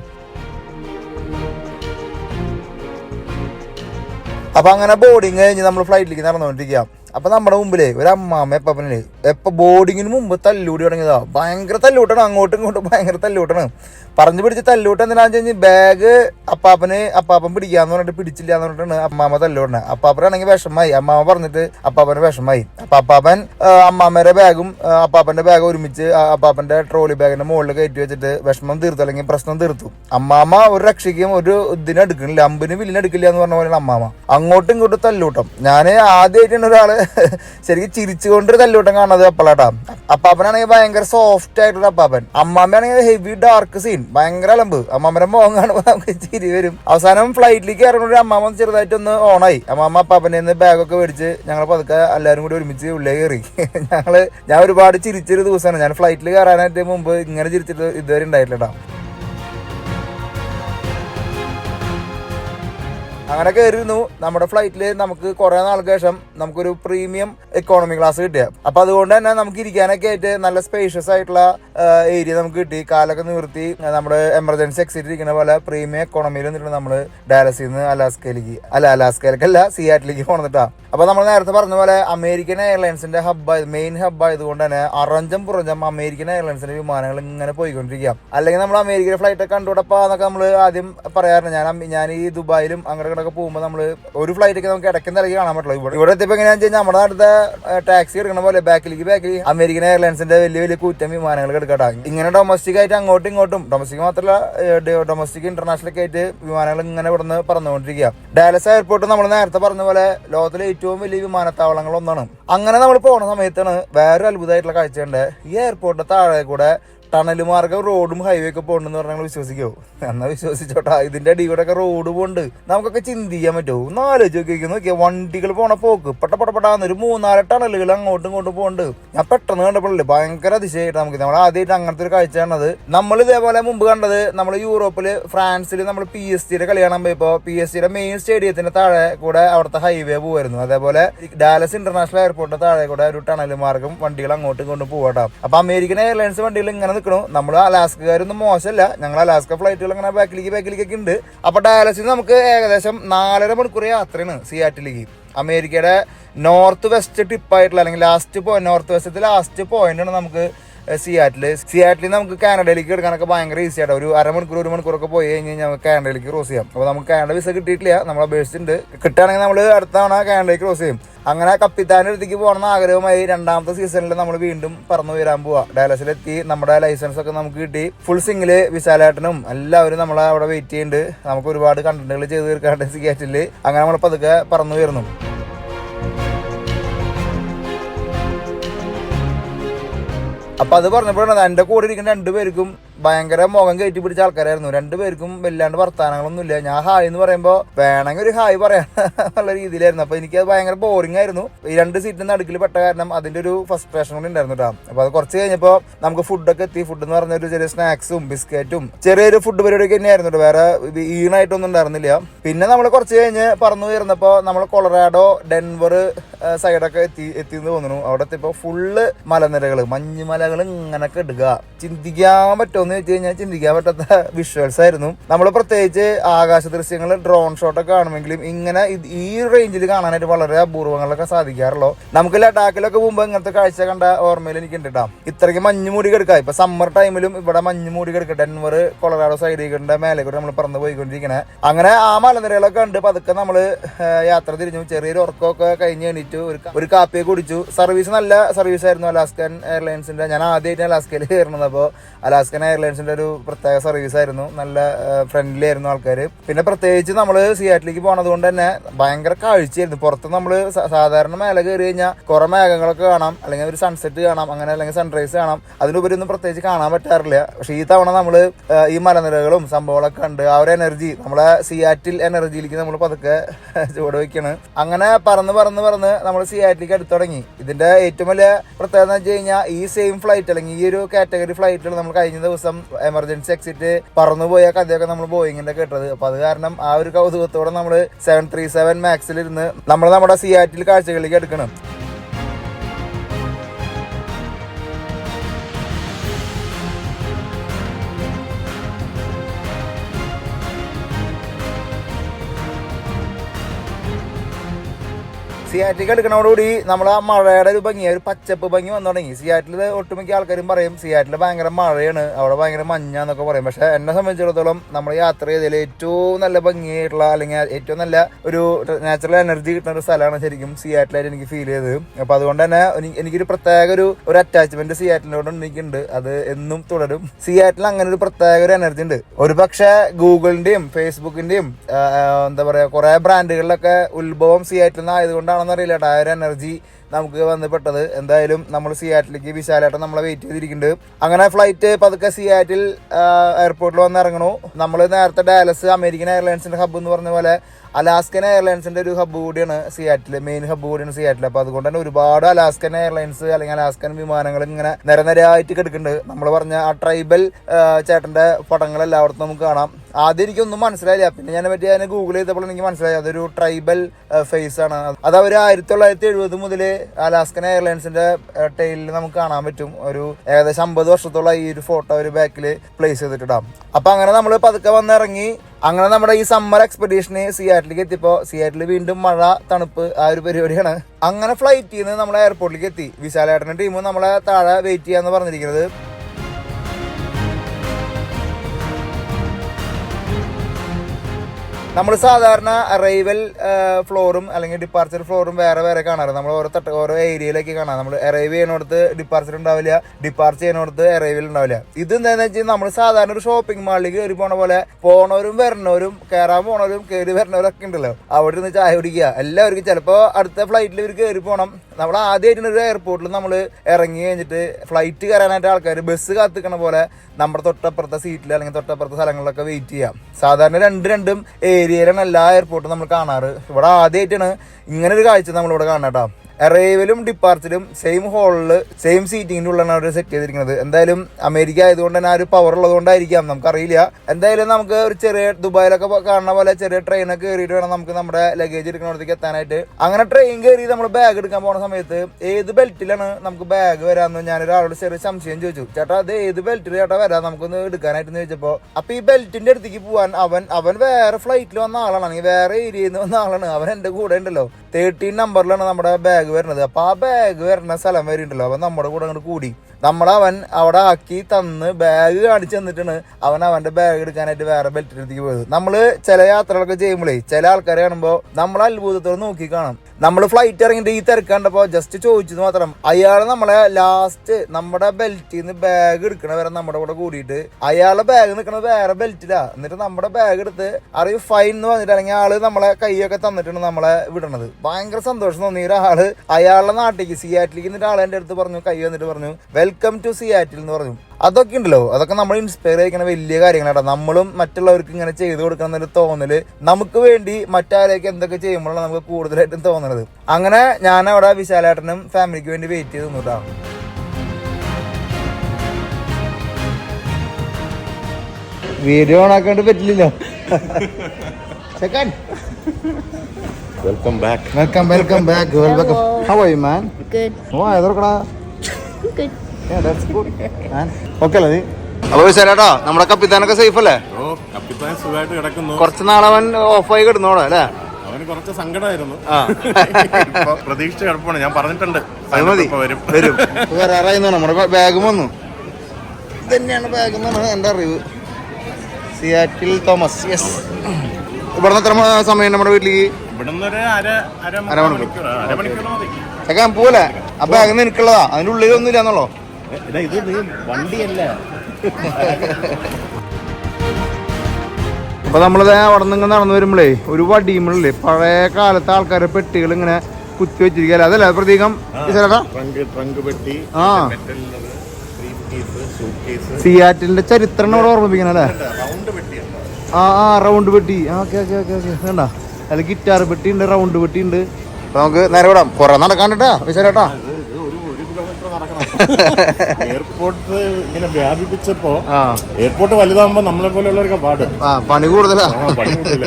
Speaker 1: അപ്പൊ അങ്ങനെ ബോർഡിങ് കഴിഞ്ഞ് നമ്മൾ ഫ്ലൈറ്റിലേക്ക് നടന്നുകൊണ്ടിരിക്കുക. അപ്പൊ നമ്മുടെ മുമ്പിലേ ഒരു അമ്മാമ്മ എപ്പനെ എപ്പ ബോർഡിങ്ങിന് മുമ്പ് തല്ലൂടി തുടങ്ങിയതാ. ഭയങ്കര തല്ലൂട്ടാണ്. അങ്ങോട്ടും ഇങ്ങോട്ടും ഭയങ്കര തല്ലൂട്ടാണ്. പറഞ്ഞു പിടിച്ച് തല്ലൂട്ട് എന്തിനാന്ന് കഴിഞ്ഞാൽ ബാഗ് അപ്പാപ്പന് അപ്പാപ്പൻ പിടിക്കാന്ന് പറഞ്ഞിട്ട് പിടിച്ചില്ല എന്ന് പറഞ്ഞിട്ടാണ് അമ്മാമ്മ തല്ലൂടണേ അപ്പാപ്പനാണെങ്കിൽ വിഷമായി അമ്മാമ്മ പറഞ്ഞിട്ട് അപ്പാപ്പന് വിഷമായി അപ്പൊ അപ്പാപ്പൻ അമ്മാമ്മയുടെ ബാഗും അപ്പാപ്പന്റെ ബാഗ് ഒരുമിച്ച് അപ്പാപ്പന്റെ ട്രോളി ബാഗിന്റെ മുകളിൽ കയറ്റി വെച്ചിട്ട് വിഷമം തീർത്തു അല്ലെങ്കിൽ പ്രശ്നം തീർത്തു. അമ്മാമ്മ ഒരു രക്ഷയ്ക്കും ഒരു ഇതിനെ എടുക്കണില്ല അമ്പിന് വില്ലിനെടുക്കില്ല എന്ന് പറഞ്ഞ പോലെയാണ് അമ്മാമ്മ അങ്ങോട്ടും ഇങ്ങോട്ടും തല്ലൂട്ടം. ഞാൻ ആദ്യമായിട്ടാണ് ഒരാൾ <laughs> ശരിക്കും ചിരിച്ചുകൊണ്ട് തല്ലൂട്ടം കാണുന്നത് അപ്പളാട്ടാ. അപ്പാപ്പനാണെങ്കിൽ ഭയങ്കര സോഫ്റ്റ് ആയിട്ടുള്ള അപ്പാപ്പൻ. അമ്മാമ്മയാണെങ്കിൽ ഹെവി ഡാർക്ക് സീൻ ഭയങ്കര അലമ്പ്. മുഖം കാണുമ്പോൾ നമുക്ക് ചിരി വരും. അവസാനം ഫ്ലൈറ്റിലേക്ക് ഇറങ്ങുന്ന ഒരു ചെറുതായിട്ട് ഒന്ന് ഓണായി. അമ്മാമ്മ അപ്പാപ്പന്റെ ബാഗൊക്കെ മേടിച്ച് ഞങ്ങൾ പതുക്കെ എല്ലാവരും കൂടി ഒരുമിച്ച് ഉള്ളിൽ കയറി. <laughs> ഞങ്ങൾ ഞാൻ ഒരുപാട് ചിരിച്ചൊരു ദിവസമാണ്. ഞാൻ ഫ്ലൈറ്റിൽ കയറാനായിട്ട് മുമ്പ് ഇങ്ങനെ ചിരിച്ചിട്ട് ഇതുവരെ ഉണ്ടായിട്ടില്ല അങ്ങനെ കയറിയിരുന്നു. നമ്മുടെ ഫ്ലൈറ്റിൽ നമുക്ക് കുറേ നാൾക്ക് ശേഷം നമുക്കൊരു പ്രീമിയം എക്കോണമി ക്ലാസ് കിട്ടിയ. അപ്പൊ അതുകൊണ്ട് തന്നെ നമുക്ക് ഇരിക്കാനൊക്കെ ആയിട്ട് നല്ല സ്പേഷ്യസ് ആയിട്ടുള്ള ഏരിയ നമുക്ക് കിട്ടി. കാലൊക്കെ നിവർത്തി നമ്മുടെ എമർജൻസി എക്സിറ്റ് ഇരിക്കുന്ന പോലെ പ്രീമിയം എക്കോണമിയിൽ നിന്നിട്ട് നമ്മൾ ഡാലസിൽ നിന്ന് അലാസ്കയിലേക്ക് അല്ല അലാസ്കയിലേക്കല്ല സിയാറ്റിലേക്ക് പോന്നിട്ടാ അപ്പൊ നമ്മൾ നേരത്തെ പറഞ്ഞ പോലെ അമേരിക്കൻ എയർലൈൻസിന്റെ ഹബ്ബ് മെയിൻ ഹബ്ബ് ആയതുകൊണ്ട് തന്നെ അറഞ്ചം പുറഞ്ചം അമേരിക്കൻ എയർലൈൻസിന്റെ വിമാനങ്ങൾ ഇങ്ങനെ പോയിക്കൊണ്ടിരിക്കുക അല്ലെങ്കിൽ നമ്മൾ അമേരിക്കയിലെ ഫ്ലൈറ്റ് ഒക്കെ കണ്ടുകൂടപ്പാന്നൊക്കെ നമ്മൾ ആദ്യം പറയാറുണ്ട്. ഞാൻ ഞാൻ ഈ ദുബായിലും അങ്ങോട്ട് ഇങ്ങോട്ടൊക്കെ പോകുമ്പോൾ നമ്മൾ ഒരു ഫ്ലൈറ്റ് ഒക്കെ നമുക്ക് ഇടയ്ക്ക് നിലയ്ക്ക് കാണാൻ പറ്റുള്ളൂ ഇവിടെ ഇവിടെ എത്തിയപ്പോൾ എങ്ങനെയാണെന്ന് വെച്ച് കഴിഞ്ഞാൽ നമ്മുടെ അടുത്ത ടാക്സി എടുക്കണ പോലെ ബാക്കിലേക്ക് ബാക്കിൽ അമേരിക്കൻ എയർലൈൻസിന്റെ വലിയ വലിയ കൂറ്റം വിമാനങ്ങൾ എടുക്കട്ടെ. ഇങ്ങനെ ഡൊമസ്റ്റിക് ആയിട്ട് അങ്ങോട്ടും ഇങ്ങോട്ടും ഡൊമസ്റ്റിക് മാത്രമല്ല ഡൊമസ്റ്റിക് ഇന്റർനാഷണൽ ഒക്കെ ആയിട്ട് വിമാനങ്ങൾ ഇങ്ങനെ ഇവിടുന്ന് പറന്നുകൊണ്ടിരിക്കുക ഡാലസ് എയർപോർട്ട് നമ്മൾ നേരത്തെ പറഞ്ഞ പോലെ ലോകത്തിലെ ഏറ്റവും വലിയ വിമാനത്താവളങ്ങൾ ഒന്നാണ്. അങ്ങനെ നമ്മൾ പോണ സമയത്താണ് വേറെ അത്ഭുതമായിട്ടുള്ള കാഴ്ചയുണ്ട് ഈ എയർപോർട്ടിന്റെ താഴെ കൂടെ ടണൽ മാർഗം റോഡും ഹൈവേ ഒക്കെ പോകണ്ടെന്ന് പറഞ്ഞാൽ വിശ്വസിക്കോ? എന്നാ വിശ്വസിച്ചോട്ടാ ഇതിന്റെ അടി കൂടെ ഒക്കെ റോഡ് പോണ്ട് നമുക്കൊക്കെ ചിന്തിക്കാൻ പറ്റുമോ? ഒന്ന് ആലോചിച്ച് നോക്കി നോക്കിയാ വണ്ടികൾ പോണ പോക്ക് പെട്ട പെട്ടപ്പെട്ടാന്ന് ഒരു മൂന്നാൽ ടണലുകൾ അങ്ങോട്ടും ഇങ്ങോട്ടും പോണ്ട് ഞാൻ പെട്ടെന്ന് കണ്ടപ്പോഴല്ലേ ഭയങ്കര അതിശയമായിട്ട് നമുക്ക് നമ്മൾ ആദ്യമായിട്ട് അങ്ങനത്തെ ഒരു കാഴ്ച നമ്മൾ ഇതേപോലെ മുമ്പ് കണ്ടത് നമ്മൾ യൂറോപ്പിൽ ഫ്രാൻസിൽ നമ്മൾ പി എസ് ടിയുടെ കളി കാണാൻ പോയപ്പോ പി എസ് ടിയുടെ മെയിൻ സ്റ്റേഡിയത്തിന്റെ താഴെ കൂടെ അവിടുത്തെ ഹൈവേ പോവായിരുന്നു. അതേപോലെ ഡാലസ് ഇന്റർനാഷണൽ എയർപോർട്ടിന്റെ താഴെ കൂടെ ഒരു ടണൽ മാർഗം വണ്ടികൾ അങ്ങോട്ടും ഇങ്ങോട്ടും പോവാട്ടോ. അപ്പൊ അമേരിക്കൻ എയർലൈൻസ് വണ്ടികൾ ഇങ്ങനെ നിൽക്കണു. നമ്മൾ അലാസ്കക്കാരൊന്നും മോശമല്ല. ഞങ്ങൾ അലാസ്ക ഫ്ലൈറ്റുകൾ അങ്ങനെ ബാക്കിലേക്ക് ബാക്കിലേക്കൊക്കെ ഉണ്ട്. അപ്പോൾ ഡാലസിൽ നമുക്ക് ഏകദേശം നാലര മണിക്കൂർ യാത്രയാണ് സിയാറ്റിലേക്ക്. അമേരിക്കയുടെ നോർത്ത് വെസ്റ്റ് ടിപ്പായിട്ടുള്ള അല്ലെങ്കിൽ ലാസ്റ്റ് പോയിന്റ് നോർത്ത് വെസ്റ്റത്തെ ലാസ്റ്റ് പോയിന്റ് ആണ് നമുക്ക് സിയാറ്റിൽ. സിയാറ്റിൽ നമുക്ക് കാനഡയിലേക്ക് എടുക്കാനൊക്കെ ഭയങ്കര ഈസി ആയിട്ട് ഒരു അരമണിക്കൂർ ഒരു മണിക്കൂർ മണിക്കൂറൊക്കെ പോയി കഴിഞ്ഞ് കഴിഞ്ഞാൽ നമുക്ക് കാനഡയിലേക്ക് ക്രോസ് ചെയ്യാം. അപ്പോൾ നമുക്ക് കാനഡ വിസ കിട്ടിയിട്ടില്ല. നമ്മൾ അപേക്ഷിച്ചിട്ടുണ്ട്. കിട്ടുകയാണെങ്കിൽ നമ്മൾ അടുത്ത തവണ കാനഡയിലേക്ക് ക്രോസ് ചെയ്യും. അങ്ങനെ കപ്പിത്താന്റെ അടുത്തേക്ക് പോകണമെന്ന് ആഗ്രഹമായി രണ്ടാമത്തെ സീസണിൽ നമ്മൾ വീണ്ടും പറന്നു വരാൻ പോവാ. ഡാലസിലെത്തി. നമ്മുടെ ലൈസൻസ് ഒക്കെ നമുക്ക് കിട്ടി. ഫുൾ സിംഗിൽ വിശാലേട്ടനും എല്ലാവരും നമ്മളെ അവിടെ വെയിറ്റ് ചെയ്യുന്നുണ്ട്. നമുക്ക് ഒരുപാട് കണ്ടന്റുകൾ ചെയ്ത് തീർക്കാണ്ട് സിയാറ്റിൽ അങ്ങനെ നമ്മൾ പതുക്കെ പറന്നു വരുന്നു. അപ്പൊ അത് പറഞ്ഞപ്പോഴാണ് എന്റെ കൂടെ ഇരിക്കുന്ന രണ്ടുപേർക്കും ഭയങ്കര മുഖം കയറ്റി പിടിച്ച ആൾക്കാരായിരുന്നു. രണ്ടുപേർക്കും വല്ലാണ്ട് വർത്താനങ്ങളൊന്നും ഇല്ല ഞാൻ ഹായ് എന്ന് പറയുമ്പോ വേണമെങ്കിൽ ഒരു ഹായ് പറയാൻ എന്നുള്ള രീതിയിലായിരുന്നു. അപ്പൊ എനിക്ക് അത് ഭയങ്കര ബോറിംഗ് ആയിരുന്നു. ഈ രണ്ട് സീറ്റിന് നടുക്കിൽ പെട്ട കാരണം അതിന്റെ ഒരു ഫ്രസ്ട്രേഷൻ കൂടി ഉണ്ടായിരുന്നു കേട്ടോ അപ്പൊ അത് കുറച്ച് കഴിഞ്ഞപ്പോ നമുക്ക് ഫുഡൊക്കെ എത്തി. ഫുഡ് എന്ന് പറഞ്ഞ ഒരു ചെറിയ സ്നാക്സും ബിസ്ക്കറ്റും ചെറിയൊരു ഫുഡ് പരിപാടിയൊക്കെ തന്നെയായിരുന്നു കേട്ടോ വേറെ ഈണായിട്ടൊന്നും ഉണ്ടായിരുന്നില്ല. പിന്നെ നമ്മൾ കുറച്ച് കഴിഞ്ഞ് പറന്നു വരുന്നപ്പോ നമ്മൾ കൊളറാഡോ ഡെൻവർ സൈഡൊക്കെ എത്തി എത്തി എന്ന് തോന്നുന്നു. അവിടെ എത്തിയപ്പോ ഫുള്ള് മലനിരകൾ മഞ്ഞുമലകൾ ഇങ്ങനൊക്കെ ഇടുക. ചിന്തിക്കാൻ പറ്റുമെന്ന് വെച്ച് കഴിഞ്ഞാൽ ചിന്തിക്കാൻ പറ്റാത്ത വിഷ്വൽസ് ആയിരുന്നു. നമ്മൾ പ്രത്യേകിച്ച് ആകാശ ദൃശ്യങ്ങൾ ഡ്രോൺ ഷോട്ടൊക്കെ കാണുമെങ്കിലും ഇങ്ങനെ ഈ റേഞ്ചിൽ കാണാനായിട്ട് വളരെ അപൂർവങ്ങളൊക്കെ സാധിക്കാറുള്ളൂ. നമുക്ക് ലഡാക്കിലൊക്കെ പോകുമ്പോൾ ഇങ്ങനത്തെ കാഴ്ച കണ്ട ഓർമ്മയിൽ എനിക്ക് ഉണ്ട് കേട്ടോ ഇത്രയ്ക്ക് മഞ്ഞ് മൂടി കിടക്കുക ഇപ്പൊ സമ്മർ ടൈമിലും ഇവിടെ മഞ്ഞ് മൂടി കിടക്കുക ഡെൻവർ കൊളറാഡോ സൈഡിൽ മേലെ കൂടെ നമ്മൾ പറന്ന് പോയിക്കൊണ്ടിരിക്കണേ. അങ്ങനെ ആ മലനിരകളൊക്കെ കണ്ട് പതുക്കെ നമ്മൾ യാത്ര തിരിഞ്ഞു. ചെറിയൊരു ഉറക്കമൊക്കെ കഴിഞ്ഞ് എണീറ്റു. ഒരു കാപ്പിയെ കുടിച്ചു. സർവീസ് നല്ല സർവീസ് ആയിരുന്നു അലാസ്കൻ എയർലൈൻസിന്റെ ഞാൻ ആദ്യമായിട്ട് അലാസ്കയിൽ കയറുന്നത്. അപ്പോൾ അലാസ്കൻ എയർലൈൻസിന്റെ ഒരു പ്രത്യേക സർവീസ് ആയിരുന്നു. നല്ല ഫ്രണ്ട്ലി ആയിരുന്നു ആൾക്കാർ പിന്നെ പ്രത്യേകിച്ച് നമ്മൾ സിയാറ്റിലേക്ക് പോണത് കൊണ്ട് തന്നെ ഭയങ്കര കാഴ്ചയായിരുന്നു. പുറത്ത് നമ്മൾ സാധാരണ മേലെ കയറി കഴിഞ്ഞാൽ കുറെ മേഘങ്ങളൊക്കെ കാണാം. അല്ലെങ്കിൽ ഒരു സൺസെറ്റ് കാണാം. അങ്ങനെ അല്ലെങ്കിൽ സൺറൈസ് കാണാം. അതിനുപരി ഒന്നും പ്രത്യേകിച്ച് കാണാൻ പറ്റാറില്ല. പക്ഷെ ഈ തവണ നമ്മൾ ഈ മലനിരകളും സംഭവങ്ങളൊക്കെ ഉണ്ട് ആ ഒരു എനർജി നമ്മളെ സിയാറ്റിൽ എനർജിയിലേക്ക് നമ്മൾ പതുക്കെ ചുവട് വയ്ക്കാണ്. അങ്ങനെ പറന്ന് പറന്ന് പറന്ന് നമ്മൾ സിയാറ്റിലേക്ക് അടുത്ത് തുടങ്ങി ഇതിന്റെ ഏറ്റവും വലിയ പ്രത്യേകത എന്ന് വെച്ച് കഴിഞ്ഞാൽ ഈ സെയിം ഫ്ലൈറ്റ് അല്ലെങ്കിൽ ഈ ഒരു കാറ്റഗറി ഫ്ലൈറ്റുകൾ നമ്മൾ കഴിഞ്ഞ ദിവസം എമർജൻസി എക്സിറ്റ് പറന്നുപോയ കഥയൊക്കെ നമ്മൾ ബോയിങ്ങിന്റെ കേട്ടത്. അപ്പൊ അത് കാരണം ആ ഒരു കൗതുകത്തോടെ നമ്മൾ സെവൻ ത്രീ സെവൻ മാക്സിലിരുന്ന് നമ്മൾ നമ്മുടെ സിയാറ്റിൽ കാഴ്ചകളിലേക്ക് എടുക്കണം. സിയാറ്റിലേക്ക് എടുക്കണോടുകൂടി നമ്മൾ ആ മഴയുടെ ഒരു ഭംഗി ഒരു പച്ചപ്പ് ഭംഗി വന്നു തുടങ്ങി. സിയാറ്റിൽ ഒട്ടുമിക്ക ആൾക്കാരും പറയും സിയാറ്റിൽ ഭയങ്കര മഴയാണ് അവിടെ ഭയങ്കര മഞ്ഞാന്നൊക്കെ പറയും. പക്ഷെ എന്നെ സംബന്ധിച്ചിടത്തോളം നമ്മൾ യാത്ര ചെയ്തതിൽ ഏറ്റവും നല്ല ഭംഗിയായിട്ടുള്ള അല്ലെങ്കിൽ ഏറ്റവും നല്ല ഒരു നാച്ചുറൽ എനർജി കിട്ടുന്ന ഒരു സ്ഥലമാണ് ശരിക്കും സിയാറ്റിലായിട്ട് എനിക്ക് ഫീൽ ചെയ്തത്. അപ്പൊ അതുകൊണ്ട് തന്നെ എനി- എനിക്കൊരു പ്രത്യേക ഒരു ഒരു അറ്റാച്ച്മെന്റ് സിയാറ്റിനോട് എനിക്കുണ്ട്. അത് എന്നും തുടരും. സിയാറ്റിൽ അങ്ങനെ ഒരു പ്രത്യേക ഒരു എനർജി ഉണ്ട്. ഒരു പക്ഷേ ഗൂഗിളിന്റെയും ഫേസ്ബുക്കിന്റെയും എന്താ പറയാ കുറെ ബ്രാൻഡുകളിലൊക്കെ ഉത്ഭവം സിയാറ്റിൽ നിന്ന് ആയതുകൊണ്ടാണെന്ന് അറിയില്ല ടയർ എനർജി നമുക്ക് വന്നപ്പെട്ടത് എന്തായാലും നമ്മൾ സിയാറ്റിലേക്ക് വിശാലായിട്ട് നമ്മളെ വെയിറ്റ് ചെയ്തിരിക്കുന്നുണ്ട്. അങ്ങനെ ഫ്ലൈറ്റ് പതുക്കെ സിയാറ്റിൽ എയർപോർട്ടിൽ വന്ന് ഇറങ്ങണു. നമ്മൾ നേരത്തെ ഡാലസ് അമേരിക്കൻ എയർലൈൻസിന്റെ ഹബ്ബ് എന്ന് പറഞ്ഞ പോലെ അലാസ്കൻ എയർലൈൻസിന്റെ ഒരു ഹബ്ബ് കൂടിയാണ് സിയാറ്റിൽ മെയിൻ ഹബ്ബ് കൂടിയാണ് സിയാറ്റിൽ അപ്പോൾ അതുകൊണ്ട് തന്നെ ഒരുപാട് അലാസ്കൻ എയർലൈൻസ് അല്ലെങ്കിൽ അലാസ്കൻ വിമാനങ്ങൾ ഇങ്ങനെ നിരനിരയായിട്ട് കിടക്കുന്നുണ്ട്. നമ്മൾ പറഞ്ഞ ആ ട്രൈബൽ ചേട്ടന്റെ പടങ്ങൾ എല്ലായിടത്തും നമുക്ക് കാണാം. ആദ്യം എനിക്കൊന്നും മനസ്സിലായില്ല. പിന്നെ ഞാൻ പറ്റി അതിനെ ഗൂഗിൾ ചെയ്തപ്പോൾ എനിക്ക് മനസ്സിലായി. അതൊരു ട്രൈബൽ ഫേസ് ആണ്. അത് അവർ ആയിരത്തി തൊള്ളായിരത്തി എഴുപത് മുതൽ അലാസ്കൻ എയർലൈൻസിന്റെ ടെയിലിൽ നമുക്ക് കാണാൻ പറ്റും. ഒരു ഏകദേശം അമ്പത് വർഷത്തോളം ഈ ഒരു ഫോട്ടോ ഒരു ബാക്കിൽ പ്ലേസ് ചെയ്തിട്ടിടാം. അപ്പോൾ അങ്ങനെ നമ്മൾ പതുക്കെ വന്നിറങ്ങി. അങ്ങനെ നമ്മുടെ ഈ സമ്മർ എക്സ്പെഡീഷന് സിയാറ്റിലേക്ക് എത്തിയപ്പോ സിയാറ്റിൽ വീണ്ടും മഴ തണുപ്പ് ആ ഒരു പരിപാടിയാണ്. അങ്ങനെ ഫ്ലൈറ്റിൽ നിന്ന് നമ്മളെ എയർപോർട്ടിലേക്ക് എത്തി. വിശാലേട്ടന്റെ ടീമും നമ്മളെ താഴെ വെയിറ്റ് ചെയ്യാന്ന് പറഞ്ഞിരിക്കുന്നത്. നമ്മൾ സാധാരണ അറൈവൽ ഫ്ലോറും അല്ലെങ്കിൽ ഡിപ്പാർച്ചർ ഫ്ലോറും വേറെ വേറെ കാണാറ്. നമ്മൾ ഓരോ തട്ട ഓരോ ഏരിയയിലേക്ക് കാണാം. നമ്മൾ അറൈവ് ചെയ്യുന്നിടത്ത് ഡിപ്പാർച്ചർ ഉണ്ടാവില്ല ഡിപ്പാർച്ചർ ചെയ്യുന്നിടത്ത് അറൈവൽ ഉണ്ടാവില്ല. ഇത് എന്താണെന്ന് വെച്ചാൽ നമ്മൾ സാധാരണ ഒരു ഷോപ്പിംഗ് മാളിൽ കയറി പോണ പോലെ പോണവരും വരണവരും കയറാൻ പോണവരും കയറി വരണവരും ഒക്കെ ഉണ്ടല്ലോ. അവിടെ നിന്ന് ചായ കുടിക്കുക. എല്ലാവർക്കും ചിലപ്പോൾ അടുത്ത ഫ്ലൈറ്റിൽ ഇവർ കയറി പോകണം നമ്മൾ ആദ്യമായിട്ട് ഒരു എയർപോർട്ടിൽ നമ്മൾ ഇറങ്ങി കഴിഞ്ഞിട്ട് ഫ്ലൈറ്റ് കയറാനായിട്ട് ആൾക്കാർ ബസ് കാത്തിക്കണ പോലെ നമ്മുടെ തൊട്ടപ്പുറത്തെ സീറ്റിൽ അല്ലെങ്കിൽ തൊട്ടപ്പുറത്തെ സ്ഥലങ്ങളിലൊക്കെ വെയിറ്റ് ചെയ്യാം. സാധാരണ രണ്ട് രണ്ടും ഏരിയയിലാണ് എല്ലാ എയർപോർട്ടും നമ്മൾ കാണാറ്. ഇവിടെ ആദ്യമായിട്ടാണ് ഇങ്ങനെ ഒരു കാഴ്ച നമ്മളിവിടെ കാണാട്ടോ അറൈവലും ഡിപ്പാർച്ചറും സെയിം ഹോളിൽ സെയിം സീറ്റിങ്ങിന്റെ അവർ സെറ്റ് ചെയ്തിരിക്കുന്നത്. എന്തായാലും അമേരിക്ക ആയതുകൊണ്ട് തന്നെ ആ ഒരു പവർ ഉള്ളതുകൊണ്ടായിരിക്കാം. നമുക്കറിയില്ല. എന്തായാലും നമുക്ക് ഒരു ചെറിയ ദുബായിലൊക്കെ കാണുന്ന പോലെ ചെറിയ ട്രെയിനൊക്കെ കയറിയിട്ട് വേണം നമുക്ക് നമ്മുടെ ലഗേജ് എടുക്കുന്നിടത്തേക്ക് എത്താനായിട്ട്. അങ്ങനെ ട്രെയിൻ കയറി നമ്മൾ ബാഗ് എടുക്കാൻ പോകുന്ന സമയത്ത് ഏത് ബെൽറ്റിലാണ് നമുക്ക് ബാഗ് വരാമെന്ന് ഞാനൊരാളോട് ചെറിയ സംശയം ചോദിച്ചു. ചേട്ടാ അത് ഏത് ബെൽറ്റിൽ ചേട്ടാ വരാം? നമുക്കൊന്ന് എടുക്കാനായിട്ടെന്ന് ചോദിച്ചപ്പോൾ അപ്പോൾ ഈ ബെൽറ്റിന്റെ അടുത്തേക്ക് പോകാൻ അവൻ അവൻ വേറെ ഫ്ലൈറ്റിൽ വന്ന ആളാണ്. അല്ലെങ്കിൽ വേറെ ഏരിയയിൽ നിന്ന് വന്ന ആളാണ്. അവൻ എന്റെ കൂടെ ഉണ്ടല്ലോ. തേർട്ടീൻ നമ്പറിലാണ് നമ്മുടെ ബാഗ് വരുന്നത്. അപ്പൊ ആ ബാഗ് വരുന്ന സ്ഥലം വരെ ഉണ്ടല്ലോ അവൻ നമ്മുടെ കൂടെ അങ്ങോട്ട് കൂടി. നമ്മളെ അവൻ അവിടെ ആക്കി തന്ന് ബാഗ് കാണിച്ചു തന്നിട്ടാണ് അവൻ അവന്റെ ബാഗ് എടുക്കാനായിട്ട് വേറെ ബെൽറ്റിനടുത്തേക്ക് പോയത്. നമ്മൾ ചില യാത്രകളൊക്കെ ചെയ്യുമ്പോഴേ ചില ആൾക്കാരെ കാണുമ്പോൾ നമ്മൾ അത്ഭുതത്തോടെ നോക്കി കാണാം. നമ്മൾ ഫ്ലൈറ്റ് ഇറങ്ങിയിട്ട് ഈ തിരക്ക് കണ്ടപ്പോൾ ജസ്റ്റ് ചോദിച്ചത് മാത്രം അയാൾ നമ്മളെ ലാസ്റ്റ് നമ്മുടെ ബെൽറ്റിൽ നിന്ന് ബാഗ് എടുക്കണ വരെ നമ്മുടെ കൂടെ കൂടിയിട്ട് അയാളുടെ ബാഗ് നിൽക്കണത് വേറെ ബെൽറ്റിലാ എന്നിട്ട് നമ്മുടെ ബാഗ് എടുത്ത് അറിയ ഫൈൻ എന്ന് പറഞ്ഞിട്ട് അല്ലെങ്കിൽ ആൾ നമ്മളെ കൈയൊക്കെ തന്നിട്ടാണ് നമ്മളെ വിടണത്. ഭയങ്കര സന്തോഷം തോന്നി. ഒരാൾ അയാളുടെ നാട്ടിലേക്ക് സിയാറ്റിലേക്ക് എന്നിട്ട് ആൾ എന്റെ അടുത്ത് പറഞ്ഞു കൈ വന്നിട്ട് പറഞ്ഞു വെൽക്കം ടു സിയാറ്റിൽ എന്ന് പറഞ്ഞു. അതൊക്കെ ഉണ്ടല്ലോ. അതൊക്കെ നമ്മൾ ഇൻസ്പയർ ചെയ്യിക്കുന്ന വലിയ കാര്യങ്ങളാണ്. നമ്മളും മറ്റുള്ളവർക്ക് ഇങ്ങനെ ചെയ്തു കൊടുക്കണം എന്നൊരു തോന്നൽ നമുക്ക് വേണ്ടി മറ്റാരേക്ക് എന്തൊക്കെ ചെയ്യുമ്പോഴാണ് നമുക്ക് കൂടുതലായിട്ടും തോന്നുന്നത് അങ്ങനെ ഞാൻ അവിടെ വിശാലേട്ടനും ഫാമിലിക്ക് വേണ്ടി വെയിറ്റ് ചെയ്ത് നിന്നു കേട്ടോ വീഡിയോ ഓൺ ആക്കാണ്ട് പറ്റില്ലല്ലോ. Second
Speaker 2: welcome back
Speaker 1: welcome welcome back welcome how are you man
Speaker 3: good
Speaker 1: oh എതിർക്കടാ
Speaker 3: Good.
Speaker 1: Okay അല്ലേ നീ അപ്പൊ വിശാലേട്ടാ നമ്മുടെ കപ്പിത്താനൊക്കെ സേഫ് അല്ലേ?
Speaker 2: കപ്പിത്താൻ സുഖമായിട്ട് കിടക്കുന്നു.
Speaker 1: കുറച്ച് നാളവൻ ഓഫായി കിടന്നോളാം അല്ലേ?
Speaker 2: അവന് കുറച്ച് സങ്കടമായിരുന്നു. പ്രതീക്ഷിച്ച് കിടപ്പാണ്. ഞാൻ പറഞ്ഞിട്ടുണ്ട്. വരും.
Speaker 1: വരും. <laughs> വരാറായിരുന്നു നമ്മുടെ ബാഗും വന്നു. ഇത് തന്നെയാണ് ബാഗ് എന്നാണ് എന്റെ അറിവ്? Seattle Thomas. യെസ് ഇവിടുന്ന് എത്ര സമയം നമ്മുടെ വീട്ടിലേക്ക്? അരമണിക്കൂർ. ചേക്കാൻ പോലെ ആ ബാഗ് നിനക്കുള്ളതാ. അതിന്റെ ഉള്ളിലൊന്നും ഇല്ലാന്നുള്ളോ
Speaker 2: എടാ, ഇത് നീ വണ്ടിയല്ല?
Speaker 1: അപ്പൊ നമ്മളിത് അവിടെ നിന്ന് നടന്നു വരുമ്പോഴേ ഒരു ടീമുകളില്ലേ പഴയ കാലത്തെ ആൾക്കാരെ പെട്ടികൾ ഇങ്ങനെ കുത്തി വെച്ചിരിക്കല്ലേ അതല്ല പ്രതീകം? ആ സിയാറ്റിന്റെ ചരിത്രം ഓർമ്മിപ്പിക്കണല്ലേ ആ ആ റൗണ്ട് പെട്ടി. ഓക്കെ ഓക്കെ ഓക്കെ ഓക്കെ വേണ്ട. അതിൽ ഗിറ്റാർ പെട്ടി ഉണ്ട് റൗണ്ട് പെട്ടി ഉണ്ട് നമുക്ക് നേരെ വിടാം. കുറെ നടക്കാണ്ടിട്ടാ വിശാലേട്ടാ
Speaker 2: ഇത് ഇത് ഒരു ഒരു കിലോമീറ്റർ നടക്കണം എയർപോർട്ട് ഇങ്ങനെ വ്യാപിപ്പിച്ചപ്പോ എയർപോർട്ട് വലുതാകുമ്പോ നമ്മളെ പോലെയുള്ളവർക്ക് പാട്.
Speaker 1: പണി കൂടുതലാ.
Speaker 2: പണി കൂട്ടില്ല.